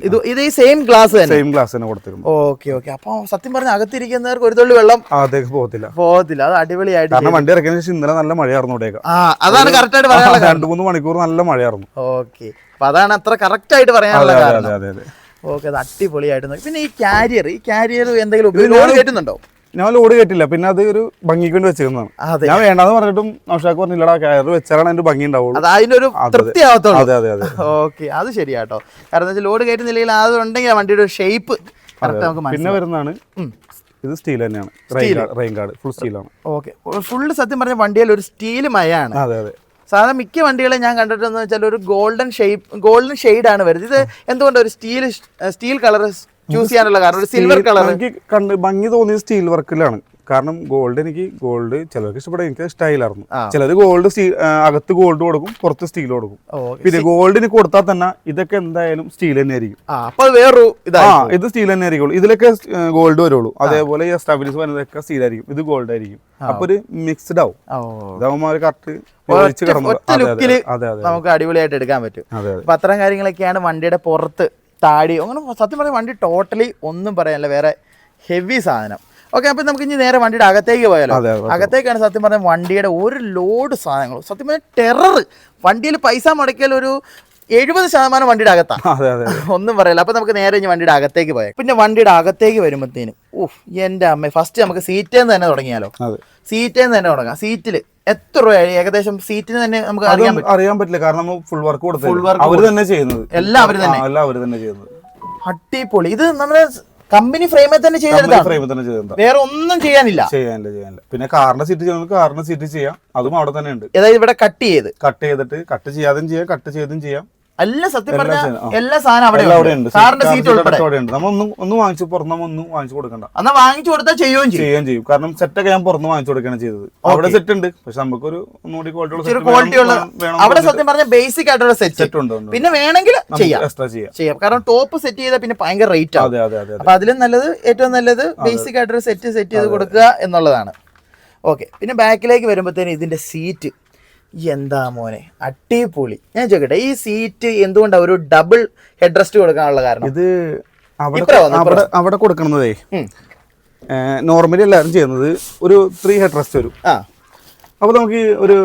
S2: ഇത് ഇത് ഈ സെയിം ഗ്ലാസ് തന്നെ?
S1: സെയിം ഗ്ലാസ് തന്നെ കൊടുത്തിരുന്നു
S2: ഓക്കെ ഓക്കെ. അപ്പൊ സത്യം പറഞ്ഞ അകത്തിരിക്കുന്നവർക്ക് ഒരു തുള്ളി വെള്ളം
S1: അതേക്ക് പോകത്തില്ല.
S2: പോകത്തില്ല. അത് അടിപൊളിയായിട്ട്
S1: കാരണം വണ്ടി ഇറക്കിയതിന് ശേഷം ഇന്നലെ നല്ല മഴയായിരുന്നു ഇവിടേക്ക്.
S2: ആ അതാണ് കറക്റ്റ് ആയിട്ട് പറയാനുള്ള
S1: രണ്ടു മൂന്ന് മണിക്കൂർ നല്ല മഴയായിരുന്നു.
S2: ഓക്കെ. അപ്പൊ അതാണ് അത്ര കറക്റ്റ് ആയിട്ട് പറയാനുള്ള
S1: അതെ
S2: കാരണം.
S1: അതെ അതെ അതെ.
S2: ഓക്കെ അത് അടിപൊളിയായിട്ട്. പിന്നെ ഈ കാരിയർ ഈ കാരിയർ എന്തെങ്കിലും ലോഡ് കയറ്റുന്നുണ്ടോ?
S1: ഞാൻ ലോഡ് കേട്ടില്ല പിന്നെ അത് ഒരു ഭംഗി കൊണ്ട് വെച്ചിരുന്നതാണ്. ഞാൻ വേണ്ടെന്ന് പറഞ്ഞിട്ടും നൗഷാക്ക് പറഞ്ഞില്ലടാ കയറ് വെച്ചാലാണ് അതിന്റെ ഭംഗി ഉണ്ടാവുള്ളൂ.
S2: അതെ. തൃപ്തി ആവത്തുള്ളൂ.
S1: അതെ അതെ അതെ
S2: ഓക്കെ അത് ശരിയാട്ടോ. കാരണം വെച്ചാൽ ലോഡ് കയറ്റുന്നില്ലെങ്കിൽ അത് ഉണ്ടെങ്കിൽ വണ്ടിയുടെ ഷേപ്പ് കറക്റ്റ് നമുക്ക്
S1: പിന്നെ വരുന്നതാണ് ഇത് സ്റ്റീൽ തന്നെയാണ്. Rain card rain guard full സ്റ്റീലാണ്
S2: okay full സത്യം പറഞ്ഞ വണ്ടിയിൽ ഒരു സ്റ്റീൽ മയാണ്
S1: അതെ അതെ.
S2: സാധാരണ മിക്ക വണ്ടികളെ ഞാൻ കണ്ടിട്ടെന്ന് വെച്ചാൽ ഒരു ഗോൾഡൻ ഷേപ്പ് ഗോൾഡൻ ആണ് വരുന്നത്. ഇത് എന്തുകൊണ്ട് ഒരു സ്റ്റീൽ സ്റ്റീൽ കളർ ചൂസ് ചെയ്യാനുള്ള കാരണം? ഒരു സിൽവർ കളർ
S1: കണ്ട് ഭംഗി തോന്നിയത് സ്റ്റീൽ വർക്കിലാണ് കാരണം ഗോൾഡ് എനിക്ക് ഗോൾഡ് ചിലർക്ക് ഇഷ്ടപ്പെടും എനിക്ക് സ്റ്റൈലായിരുന്നു. ചിലർ ഗോൾഡ് സ്റ്റീൽ അകത്ത് ഗോൾഡ് കൊടുക്കും പുറത്ത് സ്റ്റീൽ കൊടുക്കും. പിന്നെ ഗോൾഡിന് കൊടുത്താൽ തന്നെ ഇതൊക്കെ എന്തായാലും സ്റ്റീൽ തന്നെ ആയിരിക്കും.
S2: വേറൊരു
S1: ആ
S2: ഇത്
S1: സ്റ്റീൽ തന്നെ ആയിരിക്കുള്ളൂ. ഇതിലൊക്കെ ഗോൾഡ് വരുള്ളൂ. അതേപോലെ ഈ സ്റ്റബിലിസ് വരുന്നതൊക്കെ സ്റ്റീൽ ആയിരിക്കും. ഇത് ഗോൾഡ് ആയിരിക്കും. അപ്പൊ ഒരു മിക്സ്ഡ് ആവും. ഇതാവുമ്പോൾ കറക്റ്റ്
S2: നമുക്ക് അടിപൊളിയായിട്ട് എടുക്കാൻ പറ്റും. അപ്പൊ അത്തരം കാര്യങ്ങളൊക്കെയാണ് വണ്ടിയുടെ പുറത്ത് താടി. അങ്ങനെ സത്യം പറഞ്ഞാൽ വണ്ടി ടോട്ടലി ഒന്നും പറയാനില്ല. വേറെ ഹെവി സാധനം. ഓക്കെ അപ്പൊ നമുക്ക് ഇനി നേരെ വണ്ടിയുടെ അകത്തേക്ക് പോയാലോ. അകത്തേക്കാണ് സത്യം പറഞ്ഞ വണ്ടിയുടെ ഒരു ലോഡ് സാധനങ്ങൾ സത്യം പറഞ്ഞ ടെറർ. വണ്ടിയിൽ പൈസ മുടക്കിയാൽ ഒരു എഴുപത് ശതമാനം വണ്ടിയുടെ അകത്താണ് ഒന്നും പറയില്ല. അപ്പൊ നമുക്ക് നേരെ ഇനി വണ്ടിയുടെ അകത്തേക്ക് പോയാൽ പിന്നെ വണ്ടിയുടെ അകത്തേക്ക് വരുമ്പോഴത്തേനും ഊഹ് എന്റെ അമ്മ. ഫസ്റ്റ് നമുക്ക് സീറ്റിൽ നിന്ന് തന്നെ തുടങ്ങിയാലോ? സീറ്റിൽ നിന്ന് തന്നെ തുടങ്ങാം. സീറ്റിൽ എത്ര രൂപയായി ഏകദേശം സീറ്റിന് തന്നെ നമുക്ക് അറിയാൻ
S1: അറിയാൻ പറ്റില്ല. കാരണം ഫുൾ വർക്ക്
S2: കൊടുത്തു
S1: ഫുൾ
S2: വർക്ക്
S1: അവർ തന്നെ ചെയ്യുന്നത്.
S2: എല്ലാം അവർ തന്നെ.
S1: എല്ലാം അവർ തന്നെ ചെയ്യുന്നത്.
S2: അടിപൊളി. ഇത് നമ്മുടെ കമ്പനി ഫ്രെയിമിൽ തന്നെ ചെയ്തെടുത്താണ്
S1: ഫ്രെയിമിൽ തന്നെ ചെയ്യുന്നത്
S2: വേറെ ഒന്നും ചെയ്യാനില്ല.
S1: ചെയ്യാനില്ല ചെയ്യാനില്ല. പിന്നെ കാറിന്റെ സീറ്റ് ചെയ്യുന്നത് കാറിന്റെ സീറ്റ് ചെയ്യാം. അതും അവിടെ തന്നെ ഉണ്ട്.
S2: അതായത് ഇവിടെ കട്ട് ചെയ്ത്.
S1: കട്ട് ചെയ്തിട്ട് കട്ട് ചെയ്യാതെയും ചെയ്യാം കട്ട് ചെയ്തും ചെയ്യാം.
S2: എല്ലാം സത്യം പറഞ്ഞ എല്ലാ സാധനം അവിടെ ഉണ്ട് സാറിന്റെ സീറ്റ് ഉൾപ്പെടെ.
S1: നമ്മൾ ഒന്നും ഒന്നും വാങ്ങിച്ചു പുറത്ത് നമ്മൾ ഒന്നും വാങ്ങിച്ചു കൊടുക്കണ്ട.
S2: എന്നാ വാങ്ങിച്ചു കൊടുത്താൽ ചെയ്യുകയും ചെയ്യും.
S1: ചെയ്യുകയും ചെയ്യും. കാരണം സെറ്റൊക്കെ ഞാൻ പുറത്ത് വാങ്ങിച്ചു കൊടുക്കുകയാണ് ചെയ്തത്. അവിടെ സെറ്റ് ഉണ്ട്. പക്ഷെ നമുക്കൊരു ഒന്നുകൂടി ക്വാളിറ്റി
S2: ക്വാളിറ്റി ഉള്ള അവിടെ സത്യം പറഞ്ഞ ബേസിക് ആയിട്ടുള്ള സെറ്റ്
S1: സെറ്റ് ഉണ്ട്.
S2: പിന്നെ വേണമെങ്കിൽ ചെയ്യാം.
S1: എക്സ്ട്രാ ചെയ്യാം.
S2: ചെയ്യാം. കാരണം ടോപ്പ് സെറ്റ് ചെയ്താൽ പിന്നെ ഭയങ്കര റേറ്റ്
S1: ആണ്
S2: അപ്പൊ അതിലും നല്ലത് ഏറ്റവും നല്ലത് ബേസിക് ആയിട്ടുള്ള സെറ്റ് സെറ്റ് ചെയ്ത് കൊടുക്കുക എന്നുള്ളതാണ്. ഓക്കെ പിന്നെ ബാക്കിലേക്ക് വരുമ്പോഴത്തേന് ഇതിന്റെ സീറ്റ് എന്താ മോനെ? അടിപൊളി. ഞാൻ ചോദിക്കട്ടെ ഈ സീറ്റ് എന്തുകൊണ്ടാണ് ഒരു ഡബിൾ ഹെഡ് റെസ്റ്റ് കൊടുക്കാനുള്ള കാരണം?
S1: ഇത് അവിടെ അവിടെ കൊടുക്കണതേ. നോർമലി എല്ലാവരും ചെയ്യുന്നത് ഒരു ത്രീ ഹെഡ് റെസ്റ്റ് വരും.
S2: ആ.
S1: അപ്പോൾ നമുക്ക് ഒരു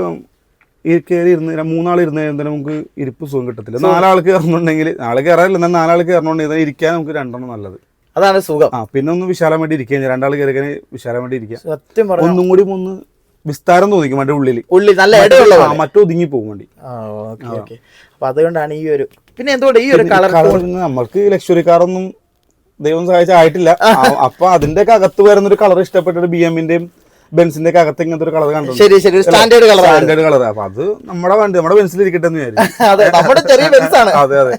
S1: കയറി ഇരുന്ന് മൂന്നാൾ ഇരുന്ന് കഴിയുമ്പോൾ നമുക്ക് ഇരിപ്പ് സുഖം കിട്ടത്തില്ല. നാലാൾ കയറണമെന്നുണ്ടെങ്കിൽ നാളെ കയറാറില്ല എന്നാൽ നാലാൾ കയറണമെന്നുണ്ടെങ്കിൽ ഇരിക്കാൻ നമുക്ക് രണ്ടെണ്ണം നല്ലത്.
S2: അതാണ് സുഖം.
S1: ആ പിന്നെ ഒന്ന് വിശാലം വേണ്ടി ഇരിക്കുക. രണ്ടാൾ കയറി കഴിഞ്ഞാൽ വിശാലം വേണ്ടി ഇരിക്കുക.
S2: സത്യം പറഞ്ഞു
S1: ഒന്നും കൂടി ഒന്ന് വിസ്താരം തോന്നിക്കും വണ്ടി ഉള്ളിൽ
S2: ഉള്ളിൽ നല്ല ഇടയുള്ള
S1: മറ്റു ഒതുങ്ങി പോകും വണ്ടി.
S2: അപ്പൊ അതുകൊണ്ടാണ് ഈ ഒരു പിന്നെ എന്തുകൊണ്ട് ഈ ഒരു കളർ
S1: നമ്മൾക്ക് ലക്ഷറി ഒന്നും ദൈവം സഹായിച്ചായിട്ടില്ല അപ്പൊ അതിന്റെ അകത്ത് വരുന്ന ഒരു കളർ ഇഷ്ടപ്പെട്ടിട്ട് ബി എമ്മിന്റെയും ബെൻസിന്റെ ഒക്കെ അകത്ത് ഇങ്ങനത്തെ ഒരു കളർ കണ്ടു?
S2: ശരി ശരി സ്റ്റാൻഡേർഡ് കളർ
S1: സ്റ്റാൻഡേർഡ് കളർ. അപ്പൊ അത് നമ്മുടെ വണ്ടി നമ്മുടെ ബെൻസിൽ ഇരിക്കട്ടെ എന്ന് വിചാരിച്ചു
S2: അതെ നമ്മുടെ ചെറിയ ബെൻസാണ്.
S1: അതെ അതെ.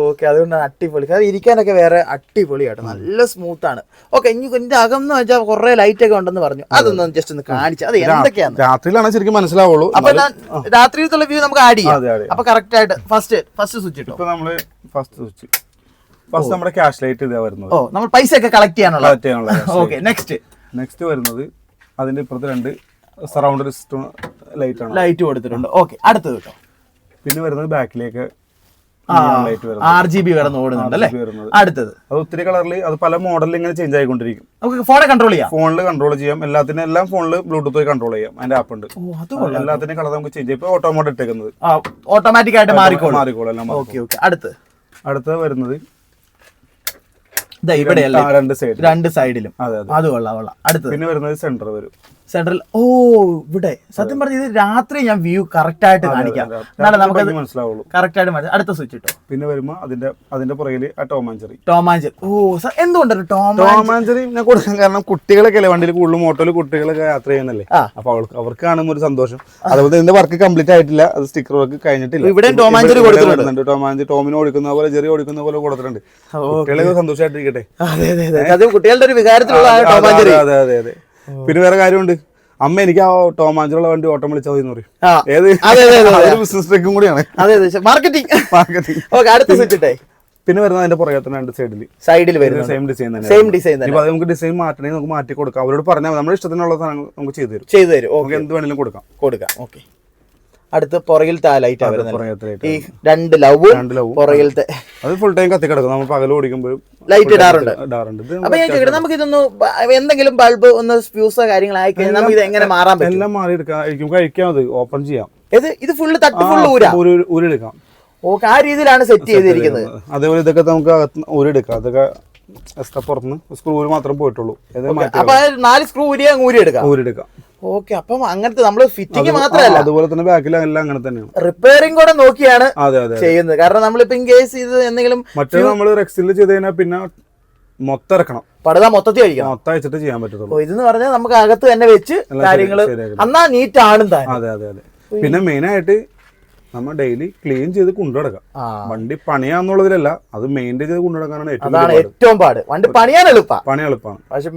S2: ഓക്കെ അതുകൊണ്ടാണ് അടിപൊളി കാരണം ഇരിക്കാനൊക്കെ വേറെ അടിപൊളി അടിപൊളിയാട്ടോ നല്ല സ്മൂത്ത് ആണ്. ഓക്കെ ഇനി ഇതിന്റെ അകം എന്ന് വെച്ചാൽ കുറെ ലൈറ്റ് ഒക്കെ ഉണ്ടെന്ന് പറഞ്ഞു. അതൊന്നും ജസ്റ്റ് ഒന്ന് കാണിച്ചു. അത് എന്തൊക്കെയാണ്
S1: രാത്രിയിലാണ് ശരിക്കും മനസ്സിലാവുള്ളൂ.
S2: അപ്പൊ രാത്രിയിലത്തുള്ള വ്യൂ നമുക്ക് ആഡ് ചെയ്യാം.
S1: അതെ അതെ.
S2: അപ്പൊ കറക്റ്റ് ആയിട്ട് ഫസ്റ്റ് ഫസ്റ്റ് സ്വിച്ച് ഇട്ടു?
S1: നമ്മൾ ഫസ്റ്റ് സ്വിച്ച് ഫസ്റ്റ് നമ്മുടെ ക്യാഷ് ലൈറ്റ് ഇതാ വരുന്നത്.
S2: ഓ നമ്മൾ പൈസ ഒക്കെ കളക്ട് ചെയ്യാനുള്ള ഓക്കെ നെക്സ്റ്റ്
S1: നെക്സ്റ്റ് വരുന്നത് അതിന്റെ ഇപ്പുറത്ത് രണ്ട് സറൗണ്ടർ ലൈറ്റ് ആണ്.
S2: ലൈറ്റ് കൊടുത്തിട്ടുണ്ട്. ഓക്കെ അടുത്തത് കേട്ടോ.
S1: പിന്നെ വരുന്നത് ബാക്കിലേക്ക്
S2: ആർ ജി ബി വരെ ഓടുന്നുണ്ട് അല്ലേ? അടുത്തത്.
S1: അത് ഒത്തിരി കളറിൽ അത് പല മോഡലിൽ ഇങ്ങനെ ചേഞ്ച് ആയിക്കൊണ്ടിരിക്കും.
S2: നമുക്ക് ഫോണെ കൺട്രോൾ ചെയ്യാം.
S1: ഫോണിൽ കൺട്രോൾ ചെയ്യാം. എല്ലാത്തിനും എല്ലാം ഫോണിൽ ബ്ലൂടൂത്ത് കൺട്രോൾ ചെയ്യാം. അതിന്റെ ആപ്പ് ഉണ്ട്.
S2: ഓ അത്
S1: എല്ലാത്തിനും കളർ നമുക്ക് ചേഞ്ച് ചെയ്യാം. ഓട്ടോ മോഡ് ഇട്ടേക്കുന്നത്.
S2: ഓട്ടോമാറ്റിക് ആയിട്ട് മാറിക്കോളും.
S1: മാറിക്കോളും. എല്ലാം.
S2: Okay okay. അടുത്ത്.
S1: അടുത്ത വരുന്നത് ഇവിടെ രണ്ട് സൈഡ്
S2: രണ്ട് സൈഡിലും
S1: അതെ
S2: കൊള്ളാം കൊള്ളാം. അടുത്തത്.
S1: പിന്നെ വരുന്നത് സെന്റർ വരും.
S2: സെൻട്രൽ. ഓ ഇവിടെ. സത്യം പറഞ്ഞ ഇത് രാത്രി ഞാൻ വ്യൂ കറക്റ്റ് ആയിട്ട് കാണിക്കാം.
S1: നമുക്ക്
S2: എന്നാലും
S1: മനസ്സിലാവുള്ളൂ.
S2: കറക്റ്റ് ആയിട്ട് മനസ്സിലാവും. അടുത്ത സ്വിച്ച് ഇട്ടോ.
S1: പിന്നെ വരുമ്പോ അതിന്റെ അതിന്റെ പുറകിൽ ആ ടോമാഞ്ചറി
S2: ടോമാഞ്ചർ ഓ എന്തുകൊണ്ടൊരു ടോമാ
S1: ടോമാഞ്ചറി ഞാൻ കൊടുക്കാൻ കാരണം കുട്ടികളൊക്കെ അല്ലേ വണ്ടിയിൽ കൂടുതൽ മോട്ടോയിൽ കുട്ടികളൊക്കെ യാത്ര ചെയ്യുന്നല്ലേ. അപ്പൊ അവൾക്ക് അവർക്ക് കാണുമ്പോൾ ഒരു സന്തോഷം. അതുപോലെ ഇതിന്റെ വർക്ക് കംപ്ലീറ്റ് ആയിട്ടില്ല. അത് സ്റ്റിക്കർ വർക്ക് കഴിഞ്ഞിട്ടില്ല. ഇവിടെ- ടോമാഞ്ചറി കൊടുക്കുന്നുണ്ട് ടോമാഞ്ചറി ടോമിന് കൊടുക്കുന്ന പോലെ ജെറി ഓടിക്കുന്ന പോലെ കൊടുത്തിട്ടുണ്ട്. കുട്ടികളൊക്കെ സന്തോഷമായിട്ടിരിക്കട്ടെ
S2: അതെ അതെ അതെ. അത് കുട്ടികളുടെ ഒരു വികാരത്തിലുള്ള
S1: അതെ അതെ അതെ. പിന്നെ വേറെ കാര്യമുണ്ട്. അമ്മ എനിക്ക് ആ ടോമാഞ്ചുള്ള വണ്ടി ഓട്ടം വിളിച്ചാൽ മതി എന്ന് പറയും ഏത്? ബിസിനസ് ട്രിക്കും കൂടിയാണ്.
S2: മാർക്കറ്റിംഗ്
S1: മാർക്കറ്റിംഗ്
S2: ഓക്കെ അടുത്ത സ്വിച്ച്
S1: പിന്നെ വരുന്നത് അതിന്റെ പുറകെ തന്നെ രണ്ട് സൈഡിൽ
S2: സൈഡിൽ വരുന്നത്
S1: സെയിം ഡിസൈൻ തന്നെ
S2: സെയിം ഡിസൈൻ തന്നെ.
S1: അത് നമുക്ക് ഡിസൈൻ മാറ്റണമെങ്കിൽ നമുക്ക് മാറ്റി കൊടുക്കാം. അവരോട് പറഞ്ഞാൽ. നമ്മുടെ ഇഷ്ടത്തിനുള്ള സാധനങ്ങൾ നമുക്ക് ചെയ്തു തരും.
S2: ചെയ്തു തരും. ഓക്കെ.
S1: എന്ത് വേണമെങ്കിലും കൊടുക്കാം.
S2: കൊടുക്കാം. ഓക്കെ. അടുത്ത് പുറകിലത്തെ ആ ലൈറ്റ് വരുന്നത്. ഈ രണ്ട് ലവും പുറകിലത്തെ
S1: അത്. ഫുൾ ടൈം കത്തി കിടക്കും നമ്മൾ പകൽ ഓടിക്കുമ്പോഴും
S2: ലൈറ്റ് ഇടാറുണ്ട്. അപ്പൊ ഞാൻ ചോദിക്കട്ടെ നമുക്ക് ഇതൊന്ന് എന്തെങ്കിലും ബൾബ് ഒന്ന് ഫ്യൂസോ കാര്യങ്ങളായി കഴിഞ്ഞാൽ നമുക്ക് ഇത് എങ്ങനെ മാറാൻ പറ്റും?
S1: എല്ലാം മാറി എടുക്കാം. കഴിക്കും അത്. ഓപ്പൺ ചെയ്യാം.
S2: ഇത് ഇത് ഫുള്ള് തട്ട് ഫുള്ള് ഊരാ?
S1: ഊരെടുക്കാം.
S2: ഓക്കെ ആ രീതിയിലാണ് സെറ്റ് ചെയ്തിരിക്കുന്നത്
S1: അതേപോലെ ഇതൊക്കെ നമുക്ക് ഊരെടുക്കാം. അതൊക്കെ സ്ക്രൂ പുറത്തുനിന്ന് സ്ക്രൂവിൽ മാത്രം പോയിട്ടുള്ളൂ.
S2: നാല് സ്ക്രൂ ഊരി അങ്ങ് ഊരി എടുക്കാം
S1: ഊരിയെടുക്കാം.
S2: ഓക്കെ അപ്പം അങ്ങനത്തെ നമ്മൾ ഫിറ്റിംഗ് മാത്രമല്ല.
S1: അതുപോലെ തന്നെ ബാക്കിൽ എല്ലാം അങ്ങനെ തന്നെയാണ്.
S2: റിപ്പയറിംഗ് കൂടെ നോക്കിയാണ് ചെയ്യുന്നത്. കാരണം നമ്മളിപ്പോ ഇൻ കേസ് ഇത് എന്തെങ്കിലും
S1: മറ്റേ നമ്മൾ റെക്സിൽ ചെയ്ത് കഴിഞ്ഞാൽ പിന്നെ മൊത്തം ഇറക്കണം.
S2: പടുത മൊത്തത്തിൽ കഴിക്കണം
S1: മൊത്തം അയച്ചിട്ട് ചെയ്യാൻ പറ്റത്തുള്ളൂ.
S2: ഇതെന്ന് പറഞ്ഞാൽ നമുക്ക് അകത്ത് തന്നെ വെച്ച്
S1: കാര്യങ്ങൾ
S2: അന്നാ നീറ്റ് ആണ്
S1: അതെ അതെ അതെ. പിന്നെ മെയിൻ ആയിട്ട് നമ്മൾ ഡെയിലി ക്ലീൻ ചെയ്ത് കൊണ്ടുനടക്കാം. വണ്ടി പണിയാന്നുള്ളതിലല്ല അത് മെയിന്റെയിൻ ചെയ്ത് കൊണ്ടുനടക്കാനാണ് ഏറ്റവും
S2: അതാണ്
S1: പാട്.
S2: ഏറ്റവും പാട്. വണ്ടി പണിയാൻ എളുപ്പമാണ്
S1: പണി എളുപ്പമാണ്
S2: പക്ഷെ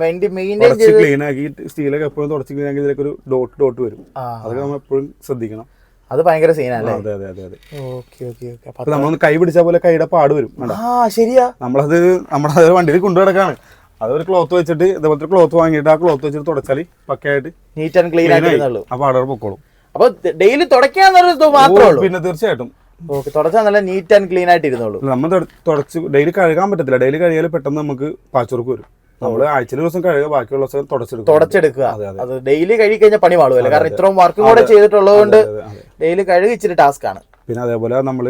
S1: തുടച്ച് ക്ലീൻ ആക്കി സ്റ്റീലൊക്കെ എപ്പോഴും തുടച്ച് ക്ലീൻ ആക്കി ഇതിലേക്ക് ഒരു ഡോട്ട് ഡോട്ട് വരും. അതൊക്കെ നമ്മൾ എപ്പോഴും ശ്രദ്ധിക്കണം.
S2: അത് ഭയങ്കര സീനാണ്
S1: അതെ അതെ അതെ അതെ.
S2: Okay okay okay.
S1: അപ്പൊ നമ്മളൊന്ന് കൈ പിടിച്ച പോലെ കൈയുടെ പാട് വരും?
S2: ആ ശരിയാ.
S1: നമ്മളത് നമ്മളത് വണ്ടിയിൽ കൊണ്ടുനടക്കാണ് അതൊരു ക്ലോത്ത് വെച്ചിട്ട് ഇതുപോലത്തെ ക്ലോത്ത് വാങ്ങിയിട്ട് ആ ക്ലോത്ത് വെച്ചിട്ട് തുടച്ചാൽ പക്കയായിട്ട്
S2: നീറ്റ് ആൻഡ് ക്ലീൻ ആയിട്ട്
S1: ആ പാടുകൾ പൊക്കോളും.
S2: അപ്പൊ ഡെയിലി തുടയ്ക്കാന്നൊരു ഇത് മാത്രമേ ഉള്ളൂ.
S1: പിന്നെ തീർച്ചയായിട്ടും.
S2: ഓക്കെ തുടച്ചാൽ നല്ല നീറ്റ് ആൻഡ് ക്ലീൻ ആയിട്ട് ഇരുന്നുള്ളൂ
S1: നമ്മൾ തുടച്ച് ഡെയിലി കഴുകാൻ പറ്റത്തില്ല. ഡെയിലി കഴുകിയാൽ പെട്ടെന്ന് നമുക്ക് പാച്ചുറുക്ക് വരും. നമ്മൾ ആഴ്ചയിൽ ദിവസം കഴുകുക ബാക്കിയുള്ള ദിവസം തുടച്ചെടുക്കും
S2: തുടച്ചെടുക്കുക.
S1: അതെ,
S2: ഡെയിലി കഴുകി കഴിഞ്ഞാൽ പണി പാടുമല്ലോ കാരണം ഇത്രയും വർക്കും കൂടെ ചെയ്തിട്ടുള്ളത് കൊണ്ട്
S1: അതെ, അതെ.
S2: ഡെയിലി കഴുകി ഇച്ചിരി ടാസ്ക് ആണ്.
S1: പിന്നെ അതേപോലെ നമ്മൾ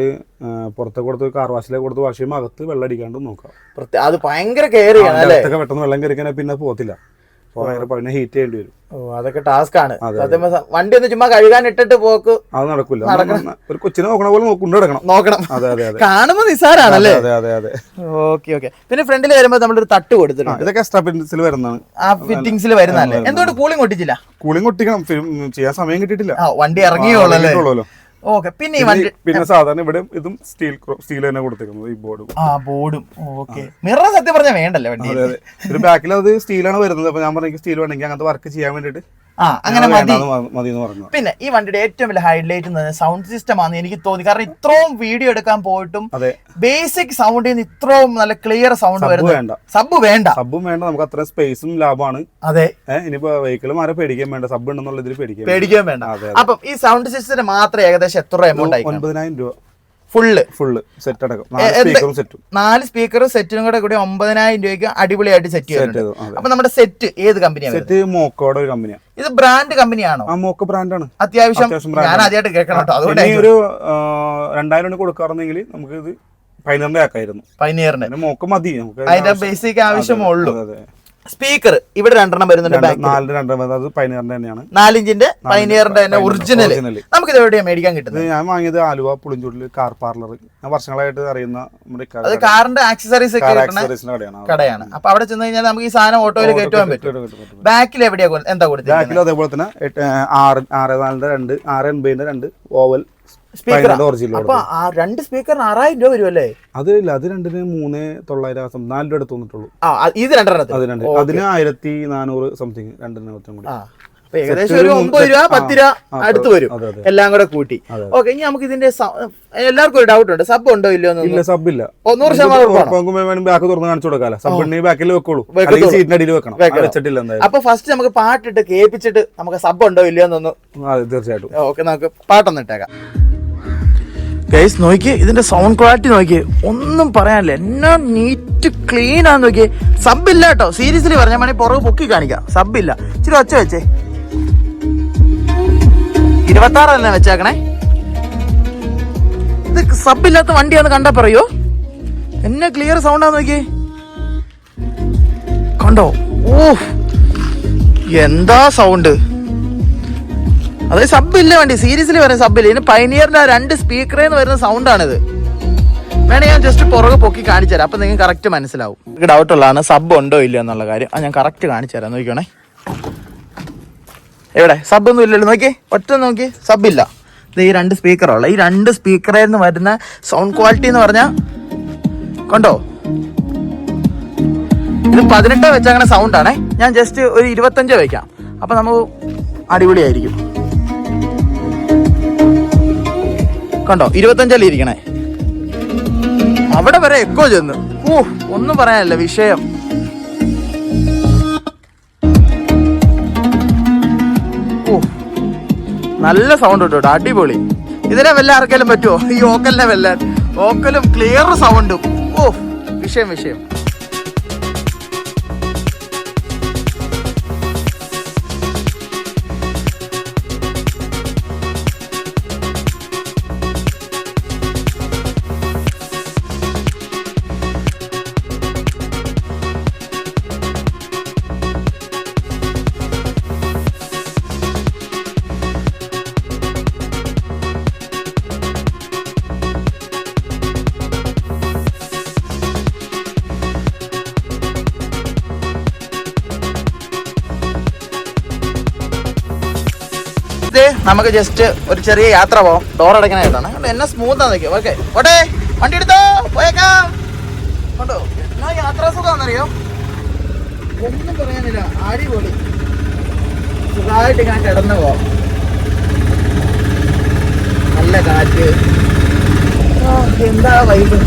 S1: പുറത്തെ കൊടുത്ത് കാർ വാഷിലേക്ക് കൊടുത്ത് വാഷ് ചെയ്യുമ്പോൾ അകത്ത് വെള്ളം അടിക്കാണ്ട് നോക്കാം.
S2: അത് ഭയങ്കര കെയർ ചെയ്യണം
S1: പെട്ടെന്ന് വെള്ളം കയറിക്കാൻ പിന്നെ പോകത്തില്ല. ഭയങ്കര പിന്നെ ഹീറ്റ് ചെയ്യേണ്ടി വരും.
S2: ഓ അതൊക്കെ ടാസ്ക് ആണ്. വണ്ടി ഒന്ന് ചുമ്മാ കഴുകാൻ ഇട്ടിട്ട് പോക്ക്.
S1: അത് നടക്കില്ല ഒരു കൊച്ചിനെ നോക്കണ പോലെ നോ- കൊണ്ടു നടക്കണം
S2: നോക്കണം.
S1: അതെ അതെ
S2: കാണുമ്പോ നിസാരാണല്ലേ
S1: അതെ അതെ അതെ
S2: ഓക്കെ ഓക്കെ. പിന്നെ ഫ്രണ്ടിൽ വരുമ്പോ നമ്മളൊരു തട്ട് കൊടുത്തിട്ടുണ്ട്.
S1: ഇതൊക്കെ എക്സ്ട്രാ ഫിറ്റിംഗ്സിൽ വരുന്നതാണ്.
S2: ആ ഫിറ്റിംഗ്സിൽ വരുന്നതല്ലേ? എന്തുകൊണ്ട് കൂളിംഗ് ഒട്ടിച്ചില്ല?
S1: കൂളിംഗ് ഒട്ടിക്കണം. ചെയ്യാൻ സമയം കിട്ടിയിട്ടില്ല.
S2: വണ്ടി ഇറങ്ങിയോളല്ലേ. ഓക്കെ. പിന്നെ ഈ വണ്ടി
S1: പിന്നെ സാധാരണ ഇവിടെ ഇതും സ്റ്റീൽ സ്റ്റീൽ തന്നെ കൊടുത്തേക്കുന്നത് ഈ ബോർഡും.
S2: ആ ബോർഡും. ഓക്കെ. മിറർ സത്യം പറഞ്ഞാൽ വേണ്ടല്ലേ വണ്ടി?
S1: അതെ അതെ. ഒരു ബാക്കിൽ അത് സ്റ്റീലാണ് വരുന്നത്. അപ്പൊ ഞാൻ പറഞ്ഞു സ്റ്റീൽ വേണമെങ്കിൽ അങ്ങനത്തെ വർക്ക് ചെയ്യാൻ വേണ്ടിട്ട്
S2: ആ അങ്ങനെ മതി.
S1: മതി എന്ന് പറഞ്ഞു.
S2: പിന്നെ ഈ വണ്ടിയുടെ ഏറ്റവും വലിയ ഹൈലൈറ്റ് എന്ന് പറയുന്നത് സൗണ്ട് സിസ്റ്റം ആണെന്ന് എനിക്ക് തോന്നി. കാരണം ഇത്രയും വീഡിയോ എടുക്കാൻ പോയിട്ടും ബേസിക് സൗണ്ടിൽ നിന്ന് ഇത്രയും നല്ല ക്ലിയർ സൗണ്ട് വരുന്നത് സബ് വേണ്ട.
S1: സബും വേണ്ട നമുക്ക് അത്ര സ്പേസും ലാഭമാണ്.
S2: അതെ.
S1: ഇനിയിപ്പോ വെഹിക്കിൾ മാറി പേടിക്കാൻ വേണ്ട. സബ് ഉണ്ടെന്നുള്ള ഇതിൽ പേടിക്കാൻ.
S2: പേടിക്കാൻ വേണ്ട. അപ്പം ഈ സൗണ്ട് സിസ്റ്റത്തിന് മാത്രം ഏകദേശം എത്ര എമൗണ്ട് ആയി
S1: ഒൻപതിനായിരം രൂപ.
S2: ഫുള്ള്
S1: ഫുള്ള് സെറ്റ് അടക്കം. നാല് സ്പീക്കറും സെറ്റും
S2: നാല് സ്പീക്കറും സെറ്റിനും കൂടെ കൂടി ഒമ്പതിനായിരം രൂപയ്ക്ക് അടിപൊളിയായിട്ട് സെറ്റ്
S1: ചെയ്തു.
S2: അപ്പൊ നമ്മുടെ സെറ്റ് ഏത് കമ്പനിയാണ്
S1: സെറ്റ് മോക്കോടെ ഒരു കമ്പനിയാണ്
S2: ഇത് ബ്രാൻഡ് കമ്പനിയാണോ
S1: ആ മോക്ക് ബ്രാൻഡാണ്
S2: അത്യാവശ്യം ഞാൻ ആദ്യമായിട്ട് കേൾക്കണം കേട്ടോ. അതുകൊണ്ട്
S1: ഒരു രണ്ടായിരം രൂപ കൊടുക്കാറുണ്ടെങ്കിൽ നമുക്ക് ഇത് പൈനറിന്റെ ആക്കായിരുന്നു. പൈനറിന്റെ മോക്ക് മതി. നമുക്ക്
S2: അതിന്റെ ബേസിക് ആവശ്യമേ ഉള്ളൂ. സ്പീക്കർ ഇവിടെ രണ്ടെണ്ണം വരുന്നുണ്ട്
S1: രണ്ടെണ്ണം അത് തന്നെയാണ്.
S2: നാലിഞ്ചിന്റെ പൈനീറിന്റെ തന്നെ ഒറിജിനൽ നമുക്ക് ഇത് എവിടെയാണ് മേടിക്കാൻ കിട്ടുന്നത്?
S1: ഞാൻ വാങ്ങിയത് ആലുവ പുളിഞ്ചൂട്ടിൽ കാർ പാർലർ ഞാൻ വർഷങ്ങളായിട്ട് അറിയുന്ന
S2: അത് കാറിന്റെ ആക്സസറീസ്
S1: കടയാണ്.
S2: അപ്പൊ അവിടെ ചെന്ന് കഴിഞ്ഞാൽ നമുക്ക് ഈ സാധനം ഓട്ടോയിൽ കയറ്റുവാൻ പറ്റും. ബാക്കിൽ എവിടെയാ എന്താ കൊടുത്തത്
S1: ബാക്കിൽ അതേപോലെ തന്നെ ആറ് ആറ് നാലിന്റെ രണ്ട് ആറ് എൺപതിന്റെ രണ്ട് ഓവൽ
S2: സ്പീക്കർ അപ്പൊ ആ രണ്ട് സ്പീക്കറിന് ആറായിരം രൂപ വരുമല്ലേ
S1: അത് ഇല്ല അത് രണ്ടിന് മൂന്ന് തൊള്ളായിരം നാല് രൂപ
S2: ഇത് രണ്ടെണ്ണത്തിന്?
S1: അത് രണ്ട്. അതിന് ആയിരത്തി നാനൂറ് സംതിങ് രണ്ടിനകത്തും കൂടി.
S2: ആ അപ്പൊ ഏകദേശം ഒരു ഒമ്പത് രൂപ പത്ത് രൂപ അടുത്ത് വരും. എല്ലാം കൂടെ കൂട്ടി. ഓക്കെ ഇനി നമുക്ക് ഇതിന്റെ എല്ലാവർക്കും ഒരു ഡൗട്ട് ഉണ്ട്. സബ് ഉണ്ടോ ഇല്ലയോ
S1: ഇല്ല സബ് ഇല്ല.
S2: നൂറ് ശതമാനം?
S1: ബാക്ക് തുറന്ന് കാണിച്ചു കൊടുക്കാലോ. സബ് ഉണ്ടെങ്കിൽ ബാക്കിൽ വെക്കോളൂ സീറ്റിന്റെ അടിയിൽ വെക്കണം. വെച്ചിട്ടില്ല
S2: അപ്പൊ ഫസ്റ്റ് നമുക്ക് പാട്ടിട്ട് കേൾപ്പിച്ചിട്ട് നമുക്ക് സബ് ഉണ്ടോ ഇല്ലയോ എന്നൊന്ന്
S1: തീർച്ചയായിട്ടും.
S2: ഓക്കെ നമുക്ക് പാട്ടൊന്ന് ഇട്ടേക്കാം. ഗൈസ് നോക്കി ഇതിന്റെ സൗണ്ട് ക്വാളിറ്റി നോക്കി ഒന്നും പറയാനില്ല. എന്നാ നീറ്റ് ക്ലീൻ ആന്ന് നോക്കി സബ് ഇല്ല കേട്ടോ. സീരിയസ്ലി പറഞ്ഞാൽ മണി പുറകെ പൊക്കി കാണിക്കാം. സബ് ഇല്ല. ഇച്ചിരി ഒച്ച വെച്ചേ. ഇരുപത്തി ആറല്ലേ വെച്ചേക്കണേ? ഇത് സബ് ഇല്ലാത്ത വണ്ടിയാന്ന് കണ്ടാ പറയോ? എന്നെ ക്ലിയർ സൗണ്ട് ആന്ന് നോക്കി കണ്ടോ? ഓ എന്താ സൗണ്ട് അത് സബ് ഇല്ല വണ്ടി? സീരീസിൽ വരുന്ന സബ് ഇല്ല? ഇതിന് പൈനിയറിന്റെ രണ്ട് സ്പീക്കറിൽ നിന്ന് വരുന്ന സൗണ്ടാണിത് വേണേ ഞാൻ ജസ്റ്റ് പുറകെ പൊക്കി കാണിച്ചു തരാം. അപ്പൊ നിങ്ങൾക്ക് കറക്റ്റ് മനസ്സിലാവും. എനിക്ക് ഡൗട്ട് ഉള്ളതാണ് സബ് ഉണ്ടോ ഇല്ല എന്നുള്ള കാര്യം. ആ ഞാൻ കറക്റ്റ് കാണിച്ചു തരാം. നോക്കിക്കോണേ. എവിടെ? സബ് ഒന്നും ഇല്ലല്ലോ. നോക്കി ഒറ്റ നോക്കി സബ് ഇല്ല. ഇത് ഈ രണ്ട് സ്പീക്കറുള്ള ഈ രണ്ട് സ്പീക്കറിൽ നിന്ന് വരുന്ന സൗണ്ട് ക്വാളിറ്റി എന്ന് പറഞ്ഞാൽ കണ്ടോ? ഇത് പതിനെട്ട് വെച്ച അങ്ങനെ സൗണ്ട് ആണേ. ഞാൻ ജസ്റ്റ് ഒരു ഇരുപത്തഞ്ച് വെക്കാം. അപ്പൊ നമുക്ക് അടിപൊളിയായിരിക്കും. കണ്ടോ ഇരുപത്തഞ്ചല്ലേ ഇരിക്കണേ? അവിടെ വരെ എക്കോ ചെന്ന്. ഓ ഒന്നും പറയാനല്ല വിഷയം. ഓ നല്ല സൗണ്ട് കേട്ടോ അടിപൊളി. ഇതിനെ വല്ല ആർക്കെങ്കിലും പറ്റുമോ ഈ ഓക്കലിനെ വെല്ലാൻ ഓക്കലും ക്ലിയർ സൗണ്ടും ഓ വിഷയം വിഷയം. നമുക്ക് ജസ്റ്റ് ഒരു ചെറിയ യാത്ര പോവാം. ഡോർ അടയ്ക്കണായിട്ടാണ് കണ്ടോ എന്നെ സ്മൂത്ത് ആണ് നിൽക്കും ഓക്കെ ഓട്ടെ വണ്ടി എടുത്തോ? പോയേക്കാം. കണ്ടോ എന്നാ യാത്രാ സുഖമാണെന്നറിയോ? ഒന്നും പറയാനില്ല. അടിപൊളി സുഖമായിട്ട് ഞാൻ കിടന്നു പോവാം. നല്ല കാറ്റ്. എന്താ വൈബ്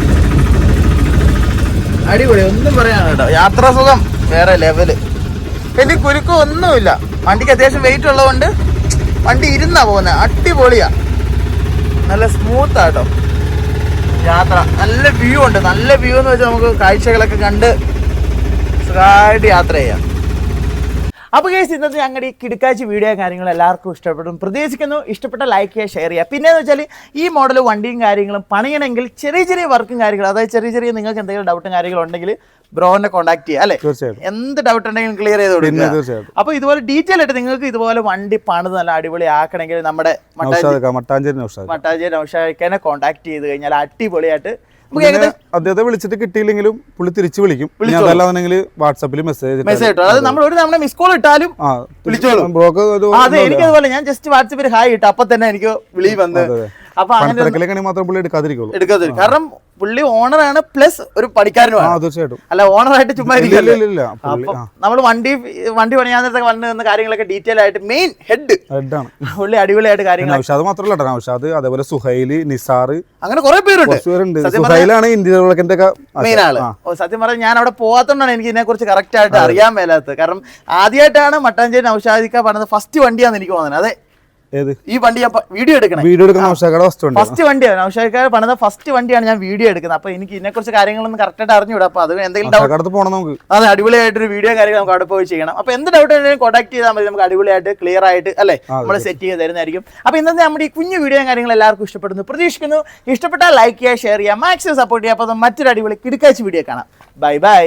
S2: അടിപൊളി ഒന്നും പറയാനില്ല കേട്ടോ യാത്രാ സുഖം വേറെ ലെവൽ വലിയ കുരുക്കും ഒന്നുമില്ല വണ്ടിക്ക് അത്യാവശ്യം വെയിറ്റ് ഉള്ളതുകൊണ്ട് വണ്ടി ഇരുന്നാ പോകുന്നത് അടിപൊളിയാ. നല്ല സ്മൂത്ത് ആട്ടോ യാത്ര. നല്ല വ്യൂ ഉണ്ട്. നല്ല വ്യൂ എന്ന് വെച്ചാൽ നമുക്ക് കാഴ്ചകളൊക്കെ കണ്ട് സുഖമായിട്ട് യാത്ര ചെയ്യാം. അപ്പോൾ കേസ് ഇന്നത്തെ ഞങ്ങളുടെ ഈ കിടക്കാഴ്ച വീഡിയോ കാര്യങ്ങൾ എല്ലാവർക്കും ഇഷ്ടപ്പെടും. പ്രതീക്ഷിക്കുന്നു ഇഷ്ടപ്പെട്ട ലൈക്ക് ചെയ്യുക ഷെയർ ചെയ്യുക. പിന്നെ എന്ന് വെച്ചാൽ ഈ മോഡൽ വണ്ടിയും കാര്യങ്ങളും പണിയണമെങ്കിൽ ചെറിയ ചെറിയ വർക്കും കാര്യങ്ങളും അതായത് ചെറിയ ചെറിയ നിങ്ങൾക്ക് എന്തെങ്കിലും ഡൗട്ടും കാര്യങ്ങളും ഉണ്ടെങ്കിൽ ബ്രോനെ കോൺടാക്ട് ചെയ്യുക അല്ലേ?
S1: തീർച്ചയായും
S2: എന്ത് ഡൗട്ട് ഉണ്ടെങ്കിലും ക്ലിയർ ചെയ്ത് കൊടുക്കുക. അപ്പോൾ ഇതുപോലെ ഡീറ്റെയിൽ ആയിട്ട് നിങ്ങൾക്ക് ഇതുപോലെ വണ്ടി പണിത് നല്ല അടിപൊളി ആക്കണമെങ്കിൽ നമ്മുടെ മട്ടാഞ്ചേരി
S1: നൗഷാദ് മട്ടാഞ്ചേരി നൗഷാദ്.
S2: മട്ടാഞ്ചേരി നൗഷാദിനെ കോൺടാക്ട് ചെയ്ത് കഴിഞ്ഞാൽ അടിപൊളിയായിട്ട്
S1: അദ്ദേഹത്തെ വിളിച്ചിട്ട് കിട്ടിയില്ലെങ്കിലും പുള്ളി തിരിച്ചു വിളിക്കും. അതല്ലാന്നുണ്ടെങ്കിൽ വാട്സാപ്പിൽ മെസ്സേജ്
S2: മെസ്സേജ് അതായത് നമ്മൾ ഒരു തവണ മിസ് കോൾ ഇട്ടാലും
S1: വിളിച്ചോളും
S2: വിളിച്ചോളൂ.
S1: ബ്രോക്ക്
S2: അതെ എനിക്ക് അതുപോലെ ഞാൻ ജസ്റ്റ് വാട്സപ്പിൽ ഹായ് ഇട്ട. അപ്പൊ തന്നെ എനിക്ക് വിളി വന്ന്
S1: അതെ, അതെ.
S2: അപ്പൊ അങ്ങനെ
S1: മാത്രം പുള്ളി എടുക്കാതിരിക്കുള്ളൂ.
S2: എടുക്കത്തില്ല കാരണം പുള്ളി ഓണറാണ് പ്ലസ് ഒരു പണിക്കാരനുമാണ്.
S1: തീർച്ചയായിട്ടും.
S2: അല്ല ഓണറായിട്ട് ചുമ്മാ
S1: ഇല്ല,
S2: അപ്പൊ നമ്മൾ വണ്ടി വണ്ടി പണിയാൻ നേരത്തെ വന്നു നിന്ന കാര്യങ്ങളൊക്കെ ഡീറ്റെയിൽ ആയിട്ട് മെയിൻ ഹെഡ്
S1: ഹെഡാണ്
S2: പുള്ളി അടിപൊളിയായിട്ട് കാര്യങ്ങൾ
S1: നൗഷാദ് മാത്രമല്ല നൗഷാദ് അതേപോലെ സുഹൈൽ നിസാർ
S2: അങ്ങനെ കുറെ പേരുണ്ട്.
S1: സുഹൈലാണ് ഇന്ത്യൻ
S2: മെയിൻ ആൾ. സത്യം പറഞ്ഞാൽ ഞാൻ അവിടെ പോകാത്തോണ്ടാണ് എനിക്ക് ഇതിനെ കുറിച്ച് കറക്റ്റ് ആയിട്ട് അറിയാൻ മേലാത്തത്. കാരണം ആദ്യമായിട്ടാണ് മട്ടാഞ്ചേരി നൗഷാദിക്ക പറഞ്ഞത് ഫസ്റ്റ് വണ്ടിയാന്ന് എനിക്ക് തോന്നുന്നത്. അതെ.
S1: ഏത്?
S2: ഈ വണ്ടി ഞാൻ വീഡിയോ എടുക്കണം.
S1: വീഡിയോ എടുക്കുന്ന വസ്തുണ്ട്? ഫസ്റ്റ്
S2: വണ്ടിയാണ്. നൗഷാദിക്ക പണിത ഫസ്റ്റ് വണ്ടിയാണ് ഞാൻ വീഡിയോ എടുക്കുന്നത്. അപ്പൊ എനിക്ക് ഇതിനെ കുറിച്ച് കാര്യങ്ങളൊന്നും കറക്റ്റ് ആയിട്ട് അറിഞ്ഞൂടാ അപ്പൊ അത് എന്തെങ്കിലും
S1: പോണം നമുക്ക്.
S2: അതെ അടിപൊളിയായിട്ടൊരു വീഡിയോ കാര്യങ്ങൾ നമുക്ക് അവിടെ പോയി ചെയ്യണം. അപ്പൊ എന്ത് ഡൗട്ട് ഉണ്ടെങ്കിലും കോൺടാക്ട് ചെയ്താൽ മതി. നമുക്ക് അടിപൊളിയായിട്ട് ക്ലിയർ ആയിട്ട് അല്ലെ? നമ്മൾ സെറ്റ് ചെയ്ത് തരുന്നതായിരിക്കും. അപ്പൊ ഇന്നത്തെ നമ്മുടെ ഈ കുഞ്ഞു വീഡിയോ കാര്യങ്ങൾ എല്ലാവർക്കും ഇഷ്ടപ്പെടുന്നു. പ്രതീക്ഷിക്കുന്നു. ഇഷ്ടപ്പെട്ടാൽ ലൈക്ക് ചെയ്യുക ഷെയർ ചെയ്യുക മാക്സിമം സപ്പോർട്ട് ചെയ്യുക. അപ്പൊ മറ്റൊരു അടിപൊളി കിടക്കാച്ച് വീഡിയോ കാണാം. Bye bye